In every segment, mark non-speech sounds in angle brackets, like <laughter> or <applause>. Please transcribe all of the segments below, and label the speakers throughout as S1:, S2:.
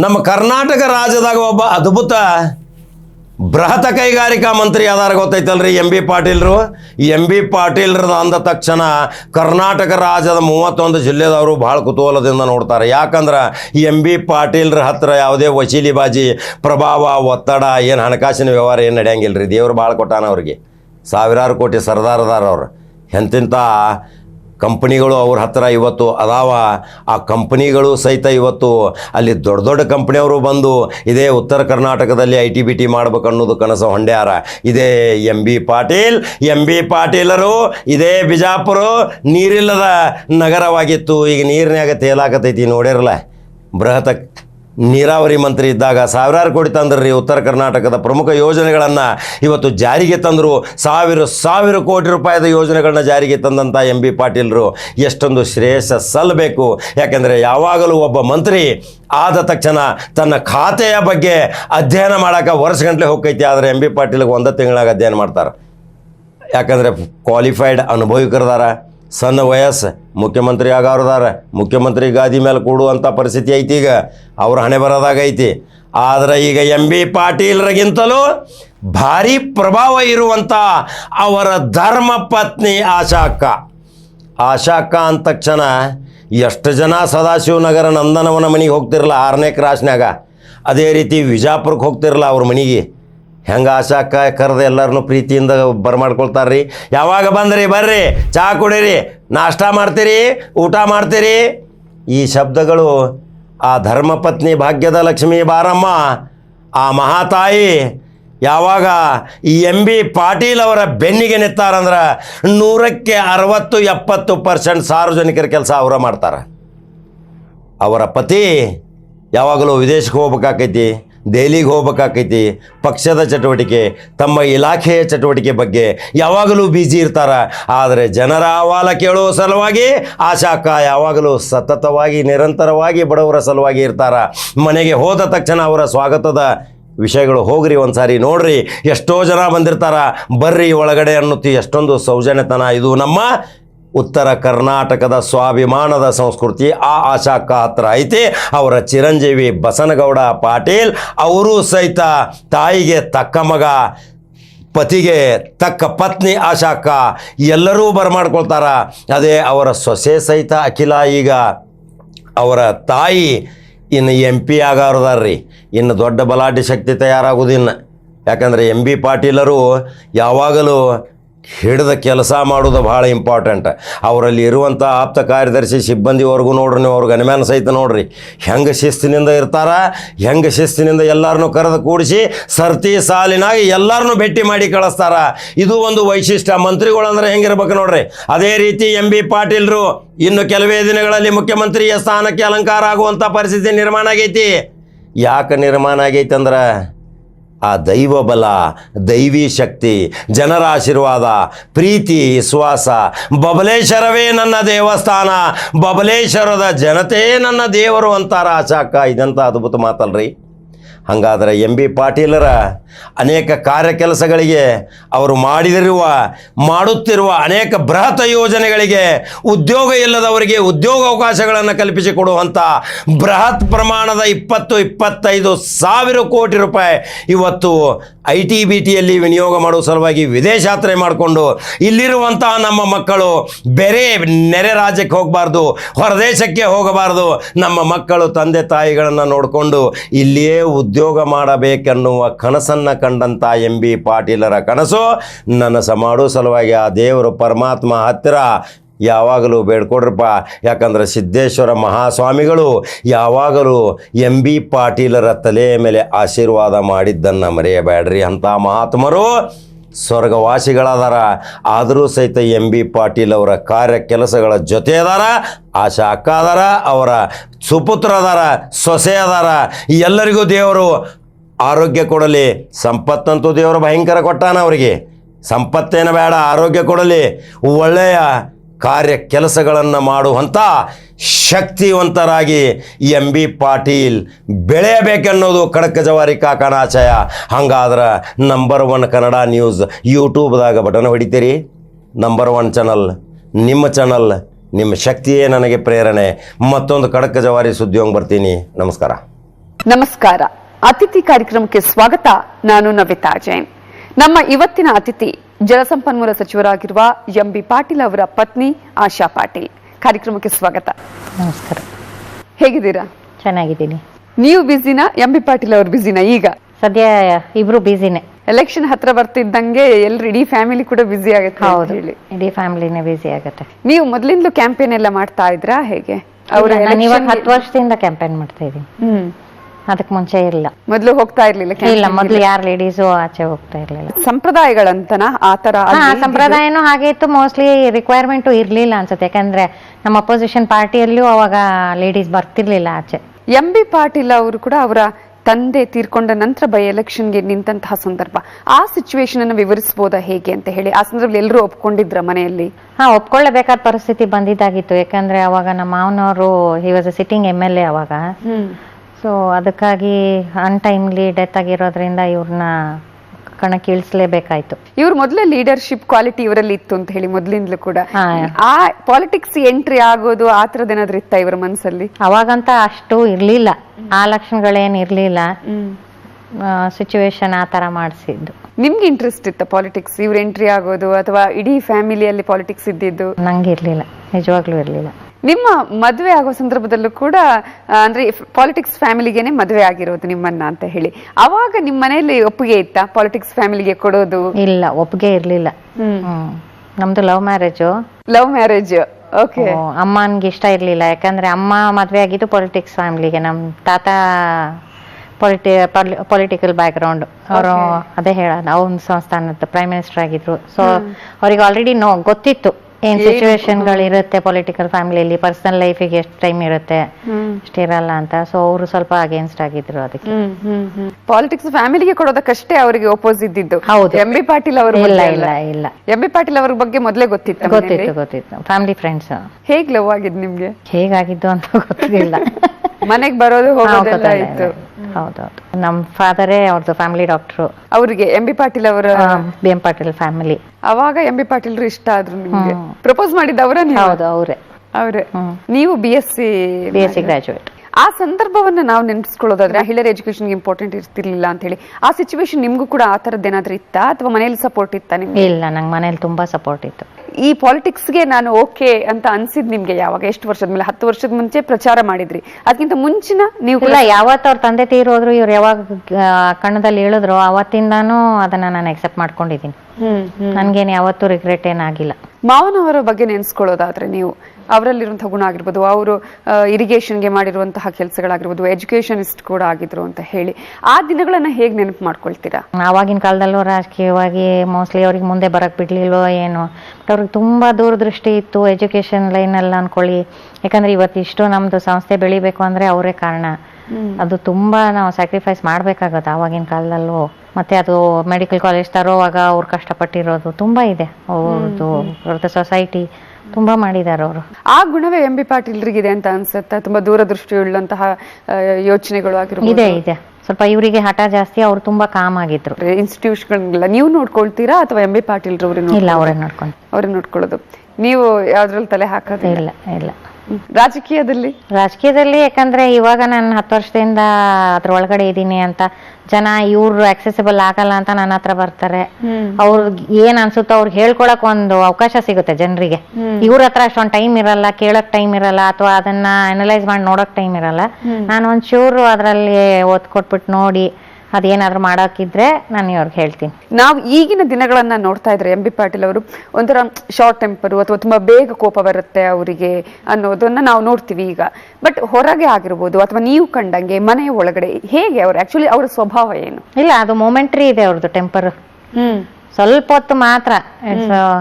S1: ನಮ್ಮ ಕರ್ನಾಟಕ ರಾಜ್ಯದಾಗ ಒಬ್ಬ ಅದ್ಭುತ ಬೃಹತ ಕೈಗಾರಿಕಾ ಮಂತ್ರಿ ಅದಾರ, ಗೊತ್ತೈತಲ್ರಿ ಎಂ ಬಿ ಪಾಟೀಲ್ರು. ಎಂ ಬಿ ಪಾಟೀಲ್ರದ ಅಂದ ತಕ್ಷಣ ಕರ್ನಾಟಕ ರಾಜ್ಯದ ಮೂವತ್ತೊಂದು ಜಿಲ್ಲೆದವರು ಭಾಳ ಕುತೂಹಲದಿಂದ ನೋಡ್ತಾರೆ. ಯಾಕಂದ್ರೆ ಎಂ ಬಿ ಪಾಟೀಲ್ರ ಹತ್ರ ಯಾವುದೇ ವಸೀಲಿ ಬಾಜಿ ಪ್ರಭಾವ, ಒತ್ತಡ, ಏನು ಹಣಕಾಸಿನ ವ್ಯವಹಾರ ಏನು ನಡೆಯಂಗಿಲ್ಲ ರೀ ದೇವ್ರು ಭಾಳ ಕೊಟ್ಟಾನ ಅವ್ರಿಗೆ. ಸಾವಿರಾರು ಕೋಟಿ ಸರ್ದಾರದಾರ ಅವ್ರು. ಎಂತಿಂಥ ಕಂಪ್ನಿಗಳು ಅವ್ರ ಹತ್ರ ಇವತ್ತು ಅದಾವ. ಆ ಕಂಪ್ನಿಗಳು ಸಹಿತ ಇವತ್ತು ಅಲ್ಲಿ ದೊಡ್ಡ ದೊಡ್ಡ ಕಂಪ್ನಿಯವರು ಬಂದು ಇದೇ ಉತ್ತರ ಕರ್ನಾಟಕದಲ್ಲಿ ಐ ಟಿ ಬಿ ಟಿ ಮಾಡ್ಬೇಕು ಅನ್ನೋದು ಕನಸು ಹೊಂಡ್ಯಾರ. ಇದೇ M B Patil, M B ಪಾಟೀಲರು, ಇದೇ ಬಿಜಾಪುರ, ನೀರಿಲ್ಲದ ನಗರವಾಗಿತ್ತು. ಈಗ ನೀರಿನಾಗ ತೇಲಾಕತೈತಿ ನೋಡಿರಲ್ಲ ಬೃಹತ್ ನೀರಾವರಿ ಮಂತ್ರಿ ಇದ್ದಾಗ ಸಾವಿರಾರು ಕೋಟಿ ತಂದ್ರಿ ಉತ್ತರ ಕರ್ನಾಟಕದ ಪ್ರಮುಖ ಯೋಜನೆಗಳನ್ನು ಇವತ್ತು ಜಾರಿಗೆ ತಂದರು. ಸಾವಿರ ಸಾವಿರ ಕೋಟಿ ರೂಪಾಯಿದ ಯೋಜನೆಗಳನ್ನ ಜಾರಿಗೆ ತಂದಂಥ ಎಂ ಬಿ ಪಾಟೀಲ್ರು. ಎಷ್ಟೊಂದು ಶ್ರೇಯಸ್ಸ ಸಲ್ಲಬೇಕು. ಯಾಕೆಂದರೆ ಯಾವಾಗಲೂ ಒಬ್ಬ ಮಂತ್ರಿ ಆದ ತಕ್ಷಣ ತನ್ನ ಖಾತೆಯ ಬಗ್ಗೆ ಅಧ್ಯಯನ ಮಾಡೋಕೆ ವರ್ಷಗಂಟ್ಲೆ ಹೋಗ್ತೈತಿ ಆದರೆ ಎಂ ಬಿ ಪಾಟೀಲ್ಗೆ ಒಂದು ತಿಂಗಳಾಗ ಅಧ್ಯಯನ ಮಾಡ್ತಾರೆ. ಯಾಕಂದರೆ ಕ್ವಾಲಿಫೈಡ್ ಅನುಭವಿಕರದಾರ. ಸಣ್ಣ ವಯಸ್ಸು, ಮುಖ್ಯಮಂತ್ರಿ ಆಗೋರ್ದಾರ, ಮುಖ್ಯಮಂತ್ರಿ ಗಾದಿ ಮೇಲೆ ಕೂಡುವಂಥ ಪರಿಸ್ಥಿತಿ ಐತಿ ಈಗ. ಅವ್ರ ಹಣೆ ಬರೋದಾಗೈತಿ ಆದರೆ ಈಗ ಎಂ ಬಿ ಪಾಟೀಲ್ರಿಗಿಂತಲೂ ಭಾರಿ ಪ್ರಭಾವ ಇರುವಂಥ ಅವರ ಧರ್ಮ ಪತ್ನಿ ಆಶಾಕ್ಕ. ಆಶಾಕ್ಕ ಅಂದ ತಕ್ಷಣ ಎಷ್ಟು ಜನ ಸದಾಶಿವನಗರ ನಂದನವನ ಮನೆಗೆ ಹೋಗ್ತಿರಲ್ಲ ಆರನೇ ಕ್ರಾಸ್ನಾಗ ಅದೇ ರೀತಿ ವಿಜಾಪುರಕ್ಕೆ ಹೋಗ್ತಿರಲ್ಲ ಅವ್ರ ಮನೆಗೆ. ಹೆಂಗೆ ಆಶಾಕ ಕರೆದು ಎಲ್ಲರನ್ನೂ ಪ್ರೀತಿಯಿಂದ ಬರಮಾಡ್ಕೊಳ್ತಾರ್ರಿ ಯಾವಾಗ ಬಂದ್ರಿ ಬರ್ರಿ ಚಹಾ ಕುಡೀರಿ, ನಾಷ್ಟ ಮಾಡ್ತೀರಿ, ಊಟ ಮಾಡ್ತೀರಿ. ಈ ಶಬ್ದಗಳು ಆ ಧರ್ಮಪತ್ನಿ ಭಾಗ್ಯದ ಲಕ್ಷ್ಮಿ ಬಾರಮ್ಮ, ಆ ಮಹಾತಾಯಿ ಯಾವಾಗ ಈ ಎಂ ಬಿ ಪಾಟೀಲ್ ಅವರ ಬೆನ್ನಿಗೆ ನಿಂತಾರಂದ್ರೆ ನೂರಕ್ಕೆ ಅರವತ್ತು, ಎಪ್ಪತ್ತು ಪರ್ಸೆಂಟ್ ಸಾರ್ವಜನಿಕರ ಕೆಲಸ ಅವರ ಮಾಡ್ತಾರೆ. ಅವರ ಪತಿ ಯಾವಾಗಲೂ ವಿದೇಶಕ್ಕೆ ಹೋಗ್ಬೇಕಾಕೈತಿ. ದೆಹಲಿಗೆ ಹೋಗ್ಬೇಕಾಕೈತಿ. ಪಕ್ಷದ ಚಟುವಟಿಕೆ, ತಮ್ಮ ಇಲಾಖೆಯ ಚಟುವಟಿಕೆ ಬಗ್ಗೆ ಯಾವಾಗಲೂ ಬ್ಯುಸಿ ಇರ್ತಾರೆ. ಆದರೆ ಜನರ ಅಹವಾಲ ಕೇಳುವ ಸಲುವಾಗಿ ಆಶಾಕ ಯಾವಾಗಲೂ ಸತತವಾಗಿ, ನಿರಂತರವಾಗಿ ಬಡವರ ಸಲುವಾಗಿ ಇರ್ತಾರ. ಮನೆಗೆ ಹೋದ ತಕ್ಷಣ ಅವರ ಸ್ವಾಗತದ ವಿಷಯಗಳು ಹೋಗ್ರಿ ಒಂದು ಸಾರಿ ನೋಡ್ರಿ. ಎಷ್ಟೋ ಜನ ಬಂದಿರ್ತಾರ. ಬರ್ರಿ ಒಳಗಡೆ ಅನ್ನುತ್ತಿ ಎಷ್ಟೊಂದು ಸೌಜನ್ಯತನ. ಇದು ನಮ್ಮ ಉತ್ತರ ಕರ್ನಾಟಕದ ಸ್ವಾಭಿಮಾನದ ಸಂಸ್ಕೃತಿ ಆ ಆಶಾಕ್ಕ ಹತ್ರ ಐತಿ. ಅವರ ಚಿರಂಜೀವಿ ಬಸನಗೌಡ ಪಾಟೀಲ್, ಅವರು ಸಹಿತ ತಾಯಿಗೆ ತಕ್ಕ ಮಗ, ಪತಿಗೆ ತಕ್ಕ ಪತ್ನಿ ಆಶಾಕ ಎಲ್ಲರೂ ಬರಮಾಡ್ಕೊಳ್ತಾರ. ಅದೇ ಅವರ ಸೊಸೆ ಸಹಿತ ಅಖಿಲ ಈಗ ಅವರ ತಾಯಿ ಇನ್ನು ಎಂ ಪಿ ಆಗಾರದಾರ್ರಿ. ಇನ್ನು ದೊಡ್ಡ ಬಲಾಢ್ಯ ಶಕ್ತಿ ತಯಾರಾಗೋದಿಲ್ಲ ಯಾಕಂದರೆ ಎಂ ಬಿ ಪಾಟೀಲರು ಯಾವಾಗಲೂ ಹಿಡಿದ ಕೆಲಸ ಮಾಡೋದು ಭಾಳ ಇಂಪಾರ್ಟೆಂಟ್ ಅವರಲ್ಲಿ ಇರುವಂಥ ಆಪ್ತ ಕಾರ್ಯದರ್ಶಿ ಸಿಬ್ಬಂದಿವರೆಗೂ ನೋಡ್ರಿ ನೀವು, ಅವ್ರಿಗೆ ಅನುಮಾನ ಸಹಿತ ನೋಡ್ರಿ. ಹೆಂಗೆ ಶಿಸ್ತಿನಿಂದ ಇರ್ತಾರ, ಹೆಂಗೆ ಶಿಸ್ತಿನಿಂದ ಎಲ್ಲರನ್ನೂ ಕರೆದು ಕೂಡಿಸಿ, ಸರ್ತಿ ಸಾಲಿನಾಗಿ ಎಲ್ಲರನ್ನೂ ಭೇಟಿ ಮಾಡಿ ಕಳಿಸ್ತಾರ. ಇದು ಒಂದು ವೈಶಿಷ್ಟ್ಯ. ಮಂತ್ರಿಗಳಂದ್ರೆ ಹೆಂಗಿರ್ಬೇಕು ನೋಡ್ರಿ. ಅದೇ ರೀತಿ ಎಂ ಬಿ ಪಾಟೀಲ್ರು ಇನ್ನು ಕೆಲವೇ ದಿನಗಳಲ್ಲಿ ಮುಖ್ಯಮಂತ್ರಿಯ ಸ್ಥಾನಕ್ಕೆ ಅಲಂಕಾರ ಆಗುವಂಥ ಪರಿಸ್ಥಿತಿ ನಿರ್ಮಾಣ ಆಗೈತಿ. ಯಾಕೆ ನಿರ್ಮಾಣ ಆಗೈತೆ ಅಂದ್ರೆ ಆ ದೈವ ಬಲ, ದೈವಿ ಶಕ್ತಿ, ಜನರ ಆಶೀರ್ವಾದ, ಪ್ರೀತಿ, ವಿಶ್ವಾಸ. ಬಬಲೇಶ್ವರವೇ ನನ್ನ ದೇವಸ್ಥಾನ, ಬಬಲೇಶ್ವರದ ಜನತೆಯೇ ನನ್ನ ದೇವರು ಅಂತಾರ. ಆಚಾಕ ಇದಂತ ಅದ್ಭುತ ಮಾತಲ್ರಿ. ಹಾಗಾದರೆ ಎಂ ಬಿ ಪಾಟೀಲರ ಅನೇಕ ಕಾರ್ಯ ಕೆಲಸಗಳಿಗೆ ಅವರು ಮಾಡಿದಿರುವ, ಮಾಡುತ್ತಿರುವ ಅನೇಕ ಬೃಹತ್ ಯೋಜನೆಗಳಿಗೆ ಉದ್ಯೋಗ ಇಲ್ಲದವರಿಗೆ ಉದ್ಯೋಗ ಅವಕಾಶಗಳನ್ನು ಕಲ್ಪಿಸಿಕೊಡುವಂಥ ಬೃಹತ್ ಪ್ರಮಾಣದ ಇಪ್ಪತ್ತು, ಇಪ್ಪತ್ತೈದು ಸಾವಿರ ಕೋಟಿ ರೂಪಾಯಿ ಇವತ್ತು ಐ ಟಿ ಬಿ ಟಿಯಲ್ಲಿ ವಿನಿಯೋಗ ಮಾಡುವ ಸಲುವಾಗಿ ವಿದೇಶಾತ್ರೆ ಮಾಡಿಕೊಂಡು ಇಲ್ಲಿರುವಂತಹ ನಮ್ಮ ಮಕ್ಕಳು ಬೇರೆ ನೆರೆ ರಾಜ್ಯಕ್ಕೆ ಹೋಗಬಾರ್ದು ಹೊರದೇಶಕ್ಕೆ ಹೋಗಬಾರ್ದು. ನಮ್ಮ ಮಕ್ಕಳು, ತಂದೆ, ತಾಯಿಗಳನ್ನು ನೋಡಿಕೊಂಡು ಇಲ್ಲಿಯೇ ಉದ್ಯೋಗ ಮಾಡಬೇಕೆನ್ನುವ ಕನಸನ್ನು ಕಂಡಂಥ ಎಂ ಬಿ ಪಾಟೀಲರ ಕನಸು. ನನಸ ಮಾಡೋ ಸಲುವಾಗಿ ಆ ದೇವರು ಪರಮಾತ್ಮ ಹತ್ತಿರ ಯಾವಾಗಲೂ ಬೇಡ್ಕೊಡ್ರಪ್ಪ. ಯಾಕಂದ್ರೆ ಸಿದ್ದೇಶ್ವರ ಮಹಾಸ್ವಾಮಿಗಳು ಯಾವಾಗಲೂ ಎಂ ಬಿ ಪಾಟೀಲರ ತಲೆ ಮೇಲೆ ಆಶೀರ್ವಾದ ಮಾಡಿದ್ದನ್ನು ಮರೆಯಬೇಡ್ರಿ ಅಂಥ ಮಹಾತ್ಮರು ಸ್ವರ್ಗವಾಸಿಗಳಾದಾರ. ಆದರೂ ಸಹಿತ ಎಂ ಬಿ ಪಾಟೀಲ್ ಅವರ ಕಾರ್ಯ ಕೆಲಸಗಳ ಜೊತೆ ಅದಾರ ಆಶಾ ಅಕ್ಕ ಅದಾರ ಅವರ ಸುಪುತ್ರ ಅದಾರ ಸೊಸೆ ಅದಾರ ಎಲ್ಲರಿಗೂ ದೇವರು ಆರೋಗ್ಯ ಕೊಡಲಿ. ಸಂಪತ್ತಂತೂ ದೇವರು ಭಯಂಕರ ಕೊಟ್ಟಾನ ಅವರಿಗೆ. ಸಂಪತ್ತೇನು ಬೇಡ, ಆರೋಗ್ಯ ಕೊಡಲಿ. ಒಳ್ಳೆಯ ಕಾರ್ಯ ಕೆಲಸಗಳನ್ನು ಮಾಡುವಂಥ ಶಕ್ತಿವಂತರಾಗಿ ಎಂ ಬಿ ಪಾಟೀಲ್ ಬೆಳೆಯಬೇಕೆನ್ನೋದು ಖಡಕ ಜವಾರಿ ಕಾಕಣಾಚಯ ಹಂಗಾದ್ರೆ ನಂಬರ್ ಒನ್ ಕನ್ನಡ ನ್ಯೂಸ್ ಯೂಟ್ಯೂಬ್ದಾಗ ಬಟನ್ ಹೊಡಿತೀರಿ. ನಂಬರ್ ಒನ್ ಚಾನಲ್ ನಿಮ್ಮ ಚಾನಲ್ ನಿಮ್ಮ ಶಕ್ತಿಯೇ ನನಗೆ ಪ್ರೇರಣೆ. ಮತ್ತೊಂದು ಖಡಕ ಜವಾರಿ ಸುದ್ದಿಯೊಂಗೆ ಬರ್ತೀನಿ. ನಮಸ್ಕಾರ.
S2: ನಮಸ್ಕಾರ. ಅತಿಥಿ ಕಾರ್ಯಕ್ರಮಕ್ಕೆ ಸ್ವಾಗತ. ನಾನು ನವಿತಾ ಜೈನ್. ನಮ್ಮ ಇವತ್ತಿನ ಅತಿಥಿ ಜಲಸಂಪನ್ಮೂಲ ಸಚಿವರಾಗಿರುವ ಎಂ ಬಿ ಪಾಟೀಲ್ ಅವರ ಪತ್ನಿ ಆಶಾ ಪಾಟೀಲ್. ಕಾರ್ಯಕ್ರಮಕ್ಕೆ ಸ್ವಾಗತ.
S3: ನಮಸ್ಕಾರ.
S2: ಹೇಗಿದ್ದೀರಾ?
S3: ಚೆನ್ನಾಗಿದ್ದೀನಿ.
S2: ನೀವು ಬಿಸಿನಾ ಎಂ ಬಿ ಪಾಟೀಲ್ ಅವರು ಬಿಸಿನಾ ಈಗ?
S3: ಸದ್ಯ ಇಬ್ರು ಬ್ಯುಸಿನೇ.
S2: ಎಲೆಕ್ಷನ್ ಹತ್ರ ಬರ್ತಿದ್ದಂಗೆ ಎಲ್ರು ಇಡೀ ಫ್ಯಾಮಿಲಿ ಕೂಡ ಬಿಸಿ ಆಗುತ್ತೆ
S3: ಹೌದು.
S2: ಹೇಳಿ.
S3: ಇಡೀ ಫ್ಯಾಮಿಲಿನೇ ಬ್ಯುಸಿ ಆಗುತ್ತೆ.
S2: ನೀವು ಮೊದಲಿಂದಲೂ ಕ್ಯಾಂಪೇನ್ ಎಲ್ಲ ಮಾಡ್ತಾ ಇದ್ರಾ ಹೇಗೆ? ಅವರ
S3: ನಾನು ಇವಾಗ ಹತ್ತು ವರ್ಷದಿಂದ ಕ್ಯಾಂಪೇನ್ ಮಾಡ್ತಾ ಇದ್ದೀನಿ.
S2: ಹ್ಮ್.
S3: ಅದಕ್ಕೆ ಮುಂಚೆ ಇಲ್ಲ
S2: ಮೊದಲು ಹೋಗ್ತಾ ಇರ್ಲಿಲ್ಲ
S3: ಇಲ್ಲ? ಮೊದ್ಲು ಯಾರು ಲೇಡೀಸು ಆಚೆ ಹೋಗ್ತಾ ಇರ್ಲಿಲ್ಲ.
S2: ಸಂಪ್ರದಾಯಗಳಂತನ ಆತರ
S3: ಹಾ ಸಂಪ್ರದಾಯನೂ ಹಾಗೆ ಇತ್ತು. ಮೋಸ್ಟ್ಲಿ ರಿಕ್ವೈರ್ಮೆಂಟ್ ಇರ್ಲಿಲ್ಲ ಅನ್ಸುತ್ತೆ. ಯಾಕಂದ್ರೆ ನಮ್ಮ ಅಪೋಸಿಷನ್ ಪಾರ್ಟಿಯಲ್ಲೂ ಅವಾಗ ಲೇಡೀಸ್ ಬರ್ತಿರ್ಲಿಲ್ಲ ಆಚೆ.
S2: ಎಂ ಬಿ ಪಾಟೀಲ್ ಅವರು ಕೂಡ ಅವರ ತಂದೆ ತೀರ್ಕೊಂಡ ನಂತರ ಬೈ ಎಲೆಕ್ಷನ್ಗೆ ನಿಂತಹ ಸಂದರ್ಭ. ಆ ಸಿಚುವೇಶನ್ ಅನ್ನು ವಿವರಿಸಬಹುದಾ ಹೇಗೆ ಅಂತ ಹೇಳಿ ಆ ಸಂದರ್ಭದಲ್ಲಿ ಎಲ್ಲರೂ ಒಪ್ಕೊಂಡಿದ್ರ ಮನೆಯಲ್ಲಿ?
S3: ಹಾ ಒಪ್ಕೊಳ್ಳಬೇಕಾದ ಪರಿಸ್ಥಿತಿ ಬಂದಿದ್ದಾಗಿತ್ತು. ಯಾಕಂದ್ರೆ ಅವಾಗ ನಮ್ಮ ಮಾವನವರು he was sitting M L A ಅವಾಗ. ಸೊ ಅದಕ್ಕಾಗಿ ಅನ್ಟೈಮ್ಲಿ ಡೆತ್ ಆಗಿರೋದ್ರಿಂದ ಇವ್ರನ್ನ ಕಣಕ್ಕೆ ಇವ್ರ
S2: ಇವ್ರು ಮೊದಲೇ ಲೀಡರ್ಶಿಪ್ ಕ್ವಾಲಿಟಿ ಇವರಲ್ಲಿ ಇತ್ತು ಅಂತ ಹೇಳಿ ಮೊದಲಿಂದಲೂ ಕೂಡ. ಆ ಪಾಲಿಟಿಕ್ಸ್ ಎಂಟ್ರಿ ಆಗೋದು ಆ ತರದ್ ಏನಾದ್ರು ಇತ್ತ ಇವರ ಮನಸ್ಸಲ್ಲಿ
S3: ಅವಾಗಂತ ಅಷ್ಟು ಇರ್ಲಿಲ್ಲ. ಆ ಲಕ್ಷಣಗಳೇನು ಇರ್ಲಿಲ್ಲ. ಸಿಚುವೇಶನ್ ಆ ಥರ ಮಾಡಿಸಿದ್ದು.
S2: ನಿಮ್ಗೆ ಇಂಟ್ರೆಸ್ಟ್ ಇತ್ತ ಪಾಲಿಟಿಕ್ಸ್ ಇವ್ರ ಎಂಟ್ರಿ ಆಗೋದು ಅಥವಾ ಇಡೀ ಫ್ಯಾಮಿಲಿಯಲ್ಲಿ ಪಾಲಿಟಿಕ್ಸ್ ಇದ್ದಿದ್ದು?
S3: ನಂಗೆ ಇರಲಿಲ್ಲ. ನಿಜವಾಗ್ಲೂ ಇರ್ಲಿಲ್ಲ.
S2: ನಿಮ್ಮ ಮದುವೆ ಆಗೋ ಸಂದರ್ಭದಲ್ಲೂ ಕೂಡ ಅಂದ್ರೆ ಪಾಲಿಟಿಕ್ಸ್ ಫ್ಯಾಮಿಲಿಗೆನೆ ಮದುವೆ ಆಗಿರೋದು ನಿಮ್ಮನ್ನ ಅಂತ ಹೇಳಿ. ಅವಾಗ ನಿಮ್ಮ ಮನೆಯಲ್ಲಿ ಒಪ್ಪಿಗೆ ಇತ್ತ? ಪಾಲಿಟಿಕ್ಸ್ ಫ್ಯಾಮಿಲಿಗೆ ಕೊಡೋದು?
S3: ಇಲ್ಲ ಒಪ್ಪಿಗೆ ಇರ್ಲಿಲ್ಲ. ಹ್ಮ್. ನಮ್ದು love marriage
S2: love marriage okay
S3: ಅಮ್ಮನ್ಗೆ ಇಷ್ಟ ಇರ್ಲಿಲ್ಲ. ಯಾಕಂದ್ರೆ ಅಮ್ಮ ಮದ್ವೆ ಆಗಿದ್ದು ಪೊಲಿಟಿಕ್ಸ್ ಫ್ಯಾಮಿಲಿಗೆ ನಮ್ ತಾತ ಪೊಲಿಟಿ ಪೊಲಿಟಿಕಲ್ ಬ್ಯಾಕ್ ಗ್ರೌಂಡ್ ಅವರು ಅದೇ ಹೇಳೋದು. ಅವ್ನ ಸಂಸ್ಥಾನದ ಪ್ರೈಮ್ ಮಿನಿಸ್ಟರ್ ಆಗಿದ್ರು. ಸೊ ಅವ್ರಿಗೆ ಆಲ್ರೆಡಿ ನೋ ಗೊತ್ತಿತ್ತು. ಏನ್ ಸಿಚುವೇಶನ್ಗಳು ಇರುತ್ತೆ ಪೊಲಿಟಿಕಲ್ ಫ್ಯಾಮಿಲಿಯಲ್ಲಿ ಪರ್ಸನಲ್ ಲೈಫಿಗೆ ಎಷ್ಟು ಟೈಮ್ ಇರುತ್ತೆ? ಅಷ್ಟಿರಲ್ಲ ಅಂತ. ಸೊ ಅವರು ಸ್ವಲ್ಪ ಅಗೇನ್ಸ್ಟ್ ಆಗಿದ್ರು ಅದಕ್ಕೆ.
S2: ಪಾಲಿಟಿಕ್ಸ್ ಫ್ಯಾಮಿಲಿಗೆ ಕೊಡೋದಕ್ಕಷ್ಟೇ ಅವರಿಗೆ ಓಪೋಸ್ ಇದ್ದಿದ್ದು.
S3: ಹೌದು.
S2: ಎಂ ಬಿ ಪಾಟೀಲ್ ಅವರು
S3: ಇಲ್ಲ ಇಲ್ಲ. ಇಲ್ಲ.
S2: ಎಂ ಬಿ ಪಾಟೀಲ್ ಅವ್ರ ಬಗ್ಗೆ ಮೊದಲೇ ಗೊತ್ತಿತ್ತು
S3: ಗೊತ್ತಿತ್ತು ಗೊತ್ತಿತ್ತು. ಫ್ಯಾಮಿಲಿ ಫ್ರೆಂಡ್ಸ್
S2: ಹೇಗ್ ಲವ್ ಆಗಿದ್ ನಿಮ್ಗೆ?
S3: ಹೇಗಾಗಿದ್ದು ಅಂತ ಗೊತ್ತಿಲ್ಲ. <laughs>
S2: ಮನೆಗ್ ಬರೋದು ಹೋಗೋದೆಲ್ಲ ಇತ್ತು.
S3: ಹೌದೌದು. ನಮ್ಮ ಫಾದರೇ ಅವ್ರದ್ದು ಫ್ಯಾಮಿಲಿ ಡಾಕ್ಟ್ರು.
S2: ಅವ್ರಿಗೆ ಎಂ ಬಿ ಪಾಟೀಲ್ ಅವರ
S3: ಬಿ ಎಂ ಪಾಟೀಲ್ ಫ್ಯಾಮಿಲಿ.
S2: ಅವಾಗ ಎಂ ಬಿ ಪಾಟೀಲ್ ಇಷ್ಟ ಆದ್ರು ನಿಮ್ಗೆ. ಪ್ರಪೋಸ್ ಮಾಡಿದ್ದವರ ನೀವು?
S3: ಹೌದು ಅವರೇ.
S2: ಅವ್ರೆ. ನೀವು B S C
S3: B S C graduate
S2: ಆ ಸಂದರ್ಭವನ್ನ ನಾವು ನೆನಪಿಸ್ಕೊಳ್ಳೋದಾದ್ರೆ ಮಹಿಳೆಯರ ಎಜುಕೇಶನ್ ಇಂಪಾರ್ಟೆಂಟ್ ಇರ್ತಿರ್ಲಿಲ್ಲ ಅಂತ ಹೇಳಿ ಆ ಸಿಚುವೇಶನ್ ನಿಮ್ಗೂ ಕೂಡ ಆ ತರದ್ ಏನಾದ್ರೂ ಇತ್ತಾ? ಅಥವಾ ಮನೇಲಿ ಸಪೋರ್ಟ್ ಇತ್ತಾ ನಿಮ್ಗೆ?
S3: ಇಲ್ಲ ನಂಗೆ ಮನೇಲಿ ತುಂಬಾ ಸಪೋರ್ಟ್ ಇತ್ತು.
S2: ಈ ಪಾಲಿಟಿಕ್ಸ್ಗೆ ನಾನು ಓಕೆ ಅಂತ ಅನ್ಸಿದ್ ನಿಮ್ಗೆ ಯಾವಾಗ? ಎಷ್ಟು ವರ್ಷದ ಮೇಲೆ? ಹತ್ತು ವರ್ಷದ ಮುಂಚೆ ಪ್ರಚಾರ ಮಾಡಿದ್ರಿ. ಅದಕ್ಕಿಂತ ಮುಂಚಿನ ನೀವು
S3: ಇಲ್ಲ ಯಾವತ್ತು ಅವ್ರ ತಂದೆ ತೀರೋದ್ರು ಇವ್ರು ಯಾವಾಗ ಕಣ್ಣದಲ್ಲಿ ಹೇಳಿದ್ರು ಅವತ್ತಿಂದಾನು ಅದನ್ನ ನಾನು ಎಕ್ಸೆಪ್ಟ್ ಮಾಡ್ಕೊಂಡಿದ್ದೀನಿ. ನನ್ಗೇನು ಯಾವತ್ತೂ ರಿಗ್ರೆಟ್ ಏನಾಗಿಲ್ಲ.
S2: ಮಾವನವರ ಬಗ್ಗೆ ನೆನ್ಸ್ಕೊಳ್ಳೋದಾದ್ರೆ ನೀವು ಅವರಲ್ಲಿರುವಂತಹ ಗುಣ ಆಗಿರ್ಬೋದು ಅವರು ಇರಿಗೇಷನ್ಗೆ ಮಾಡಿರುವಂತಹ ಕೆಲಸಗಳಾಗಿರ್ಬೋದು ಎಜುಕೇಷನಿಸ್ಟ್ ಕೂಡ ಆಗಿದ್ರು ಅಂತ ಹೇಳಿ. ಆ ದಿನಗಳನ್ನ ಹೇಗೆ ನೆನಪು ಮಾಡ್ಕೊಳ್ತೀರಾ?
S3: ಆವಾಗಿನ ಕಾಲದಲ್ಲೂ ರಾಜಕೀಯವಾಗಿ ಮೋಸ್ಟ್ಲಿ ಅವ್ರಿಗೆ ಮುಂದೆ ಬರಕ್ ಬಿಡ್ಲಿಲ್ವೋ ಏನು. ಬಟ್ ಅವ್ರಿಗೆ ತುಂಬಾ ದೂರದೃಷ್ಟಿ ಇತ್ತು ಎಜುಕೇಶನ್ ಎಲ್ಲ ಅನ್ಕೊಳ್ಳಿ. ಯಾಕಂದ್ರೆ ಇವತ್ತಿಷ್ಟು ನಮ್ದು ಸಂಸ್ಥೆ ಬೆಳಿಬೇಕು ಅಂದ್ರೆ ಅವರೇ ಕಾರಣ. ಅದು ತುಂಬಾ ನಾವು ಸ್ಯಾಕ್ರಿಫೈಸ್ ಮಾಡ್ಬೇಕಾಗತ್ತೆ ಆವಾಗಿನ ಕಾಲದಲ್ಲೂ. ಮತ್ತೆ ಅದು ಮೆಡಿಕಲ್ ಕಾಲೇಜ್ ತರೋವಾಗ ಅವ್ರು ಕಷ್ಟಪಟ್ಟಿರೋದು ತುಂಬಾ ಇದೆ. ಅವ್ರದ್ದು ಅವ್ರದ್ದು ಸೊಸೈಟಿ ತುಂಬಾ ಮಾಡಿದ್ದಾರೆ ಅವರು.
S2: ಆ ಗುಣವೇ ಎಂ ಬಿ ಪಾಟೀಲ್ರಿಗಿದೆ ಅಂತ ಅನ್ಸುತ್ತೆ. ತುಂಬಾ ದೂರದೃಷ್ಟಿ ಉಳ್ಳಂತಹ ಯೋಚನೆಗಳು ಆಗಿರ್ಬೋದು.
S3: ಇದೆ ಇದೆ. ಸ್ವಲ್ಪ ಇವರಿಗೆ ಹಠ ಜಾಸ್ತಿ ಅವ್ರು ತುಂಬಾ ಕಾಮ್ ಆಗಿದ್ರು.
S2: ಇನ್ಸ್ಟಿಟ್ಯೂಷನ್ಗಳನ್ನೆಲ್ಲ ನೀವು ನೋಡ್ಕೊಳ್ತೀರಾ ಅಥವಾ ಎಂ ಬಿ ಪಾಟೀಲ್
S3: ಇಲ್ಲ ಅವರೇ ನೋಡ್ಕೊಂಡು.
S2: ಅವ್ರೇ ನೋಡ್ಕೊಳ್ಳೋದು. ನೀವು ಯಾವ್ದ್ರಲ್ಲಿ ತಲೆ ಹಾಕೋದಿಲ್ಲ?
S3: ಇಲ್ಲ ಇಲ್ಲ.
S2: ರಾಜಕೀಯದಲ್ಲಿ?
S3: ರಾಜಕೀಯದಲ್ಲಿ ಯಾಕಂದ್ರೆ ಇವಾಗ ನಾನು ಹತ್ತು ವರ್ಷದಿಂದ ಅದ್ರ ಒಳಗಡೆ ಇದ್ದೀನಿ ಅಂತ. ಜನ ಇವ್ರು ಆಕ್ಸೆಸಿಬಲ್ ಆಗಲ್ಲ ಅಂತ ನನ್ನ ಹತ್ರ ಬರ್ತಾರೆ. ಅವ್ರಿಗೆ ಏನ್ ಅನ್ಸುತ್ತೋ ಅವ್ರಿಗೆ ಹೇಳ್ಕೊಳಕ್ ಒಂದು ಅವಕಾಶ ಸಿಗುತ್ತೆ ಜನರಿಗೆ. ಇವ್ರ ಹತ್ರ ಅಷ್ಟೊಂದು ಟೈಮ್ ಇರಲ್ಲ ಕೇಳಕ್ ಟೈಮ್ ಇರಲ್ಲ ಅಥವಾ ಅದನ್ನ ಅನಲೈಸ್ ಮಾಡಿ ನೋಡಕ್ ಟೈಮ್ ಇರಲ್ಲ. ನಾನು ಒಂದ್ ಅದರಲ್ಲಿ ಒತ್ತು ಕೊಟ್ಬಿಟ್ಟು ನೋಡಿ ಅದೇನಾದ್ರೂ ಮಾಡಕ್ಕಿದ್ರೆ ನಾನು ಇವ್ರಿಗೆ ಹೇಳ್ತೀನಿ.
S2: ನಾವು ಈಗಿನ ದಿನಗಳನ್ನ ನೋಡ್ತಾ ಇದ್ರೆ ಎಂ ಬಿ ಪಾಟೀಲ್ ಅವರು ಒಂಥರ ಶಾರ್ಟ್ ಟೆಂಪರ್ ಅಥವಾ ತುಂಬಾ ಬೇಗ ಕೋಪ ಬರುತ್ತೆ ಅವರಿಗೆ ಅನ್ನೋದನ್ನ ನಾವು ನೋಡ್ತೀವಿ ಈಗ. ಬಟ್ ಹೊರಗೆ ಆಗಿರ್ಬೋದು ಅಥವಾ ನೀವು ಕಂಡಂಗೆ ಮನೆಯ ಒಳಗಡೆ ಹೇಗೆ ಅವರು ಆಕ್ಚುಲಿ ಅವರ ಸ್ವಭಾವ ಏನು?
S3: ಇಲ್ಲ ಅದು ಮೊಮೆಂಟ್ರಿ ಇದೆ ಅವ್ರದ್ದು ಟೆಂಪರ್ ಸ್ವಲ್ಪ ಹೊತ್ತು ಮಾತ್ರ.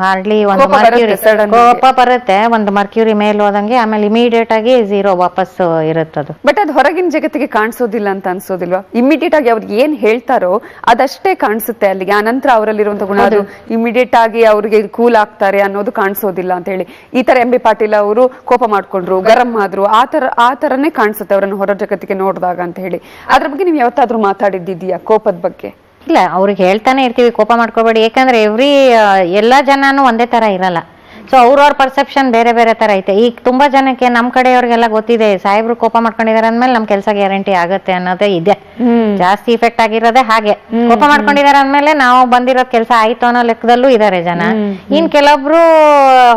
S3: ಹಾರ್ಡ್ಲಿ ಒಂದು
S2: ಕೋಪ ಬರುತ್ತೆ
S3: ಮರ್ಕ್ಯೂರಿ ಕೋಪ ಬರುತ್ತೆ ಒಂದು ಮರ್ಕ್ಯೂರಿ ಮೇಲ್ ಹೋದಂಗೆ ಆಮೇಲೆ ಇಮಿಡಿಯೇಟ್ ಆಗಿ ಝೀರೋ ವಾಪಸ್ ಇರುತ್ತದು
S2: ಬಟ್ ಅದು. ಹೊರಗಿನ ಜಗತ್ತಿಗೆ ಕಾಣಿಸೋದಿಲ್ಲ ಅಂತ ಅನ್ಸೋದಿಲ್ವಾ? ಇಮಿಡಿಯೇಟ್ ಆಗಿ ಅವ್ರಿಗೆ ಏನ್ ಹೇಳ್ತಾರೋ ಅದಷ್ಟೇ ಕಾಣಿಸುತ್ತೆ ಅಲ್ಲಿಗೆ. ಆ ನಂತರ ಅವರಲ್ಲಿರುವಂತ ಗುಣ ಅದು. ಇಮಿಡಿಯೇಟ್ ಆಗಿ ಅವ್ರಿಗೆ ಕೂಲ್ ಆಗ್ತಾರೆ ಅನ್ನೋದು ಕಾಣಿಸೋದಿಲ್ಲ ಅಂತ ಹೇಳಿ. ಈ ತರ ಎಂ ಬಿ ಪಾಟೀಲ್ ಅವರು ಕೋಪ ಮಾಡ್ಕೊಂಡ್ರು ಗರಂ ಆದ್ರು ಆ ತರ ಆ ತರನೇ ಕಾಣಿಸುತ್ತೆ ಅವರನ್ನು ಹೊರ ಜಗತ್ತಿಗೆ ನೋಡಿದಾಗ ಅಂತ ಹೇಳಿ. ಅದ್ರ ಬಗ್ಗೆ ನೀವು ಯಾವತ್ತಾದ್ರೂ ಮಾತಾಡಿದ್ದಿದ್ಯಾ ಕೋಪದ ಬಗ್ಗೆ?
S3: ಇಲ್ಲ ಅವ್ರಿಗೆ ಹೇಳ್ತಾನೆ ಇರ್ತೀವಿ ಕೋಪ ಮಾಡ್ಕೋಬೇಡಿ. ಯಾಕಂದ್ರೆ ಎವ್ರಿ ಎಲ್ಲಾ ಜನಾನು ಒಂದೇ ತರ ಇರಲ್ಲ. ಸೊ ಅವ್ರವ್ರ ಪರ್ಸೆಪ್ಷನ್ ಬೇರೆ ಬೇರೆ ತರ ಐತೆ. ಈಗ ತುಂಬಾ ಜನಕ್ಕೆ ನಮ್ ಕಡೆಯವ್ರಿಗೆಲ್ಲ ಗೊತ್ತಿದೆ ಸಾಹೇಬ್ರು ಕೋಪ ಮಾಡ್ಕೊಂಡಿದಾರೆ ಅಂದ್ಮೇಲೆ ನಮ್ ಕೆಲಸ ಗ್ಯಾರಂಟಿ ಆಗತ್ತೆ ಅನ್ನೋದೇ ಇದೆ. ಜಾಸ್ತಿ ಇಫೆಕ್ಟ್ ಆಗಿರೋದೇ ಹಾಗೆ. ಕೋಪ ಮಾಡ್ಕೊಂಡಿದಾರೆ ಅಂದ್ಮೇಲೆ ನಾವು ಬಂದಿರೋ ಕೆಲಸ ಆಯ್ತು ಅನ್ನೋ ಲೆಕ್ಕದಲ್ಲೂ ಇದಾರೆ ಜನ. ಇನ್ ಕೆಲವೊಬ್ರು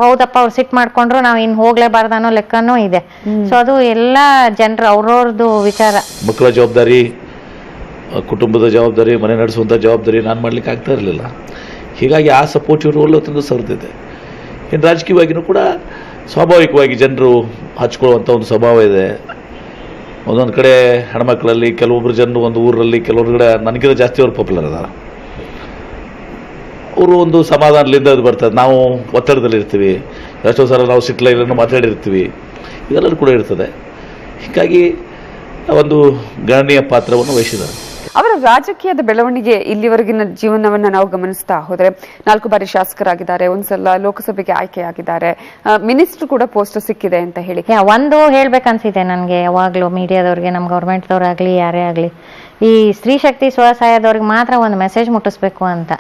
S3: ಹೌದಪ್ಪ ಅವ್ರು ಸಿಟ್ ಮಾಡ್ಕೊಂಡ್ರು ನಾವ್ ಇನ್ ಹೋಗ್ಲೇಬಾರ್ದು ಅನ್ನೋ ಲೆಕ್ಕನೂ ಇದೆ. ಸೊ ಅದು ಎಲ್ಲ ಜನರು ಅವ್ರವ್ರದ್ದು ವಿಚಾರ.
S4: ಮಕ್ಕಳ ಜವಾಬ್ದಾರಿ ಕುಟುಂಬದ ಜವಾಬ್ದಾರಿ, ಮನೆ ನಡೆಸುವಂಥ ಜವಾಬ್ದಾರಿ ನಾನು ಮಾಡಲಿಕ್ಕೆ ಆಗ್ತಾ ಇರಲಿಲ್ಲ. ಹೀಗಾಗಿ ಆ ಸಪೋರ್ಟಿವ್ ರೋಲ್ ತಂದು ಸರಿದಿದೆ ಇನ್ನು ರಾಜಕೀಯವಾಗಿಯೂ ಕೂಡ ಸ್ವಾಭಾವಿಕವಾಗಿ ಜನರು ಹಚ್ಕೊಳ್ಳುವಂಥ ಒಂದು ಸ್ವಭಾವ ಇದೆ. ಒಂದೊಂದು ಕಡೆ ಹೆಣ್ಮಕ್ಳಲ್ಲಿ ಕೆಲವೊಬ್ಬರು ಜನರು ಒಂದು ಊರಲ್ಲಿ ಕೆಲವೊಂದು ಕಡೆ ನನಗಿಂತ ಜಾಸ್ತಿ ಅವ್ರು ಪಾಪ್ಯುಲರ್ ಅದಾರ. ಅವರು ಒಂದು ಸಮಾಧಾನದಿಂದ ಅದು ಬರ್ತದೆ. ನಾವು ಒತ್ತಡದಲ್ಲಿ ಇರ್ತೀವಿ. ಎಷ್ಟೋ ಸಲ ನಾವು ಸಿಟ್ಲೈಲನ್ನು ಮಾತಾಡಿರ್ತೀವಿ. ಇದೆಲ್ಲರೂ ಕೂಡ ಇರ್ತದೆ. ಹೀಗಾಗಿ ಒಂದು ಗಣನೀಯ ಪಾತ್ರವನ್ನು ವಹಿಸಿದ್ದಾರೆ.
S2: ಅವರ ರಾಜಕೀಯದ ಬೆಳವಣಿಗೆ ಇಲ್ಲಿವರೆಗಿನ ಜೀವನವನ್ನ ನಾವು ಗಮನಿಸ್ತಾ ಹೋದ್ರೆ ನಾಲ್ಕು ಬಾರಿ ಶಾಸಕರಾಗಿದ್ದಾರೆ, ಒಂದ್ಸಲ ಲೋಕಸಭೆಗೆ ಆಯ್ಕೆಯಾಗಿದ್ದಾರೆ. ಮಿನಿಸ್ಟರ್ ಕೂಡ ಪೋಸ್ಟ್ ಸಿಕ್ಕಿದೆ ಅಂತ ಹೇಳಿ.
S3: ಒಂದು ಹೇಳ್ಬೇಕನ್ಸಿದೆ ನನಗೆ ಯಾವಾಗಲೂ ಮೀಡಿಯಾದವ್ರಿಗೆ ನಮ್ಮ ಗೌರ್ಮೆಂಟ್ದವ್ರಾಗಲಿ ಯಾರೇ ಆಗಲಿ. ಈ ಸ್ತ್ರೀ ಶಕ್ತಿ ಸ್ವಸಹಾಯದವ್ರಿಗೆ ಮಾತ್ರ ಒಂದು ಮೆಸೇಜ್ ಮುಟ್ಟಿಸ್ಬೇಕು ಅಂತ.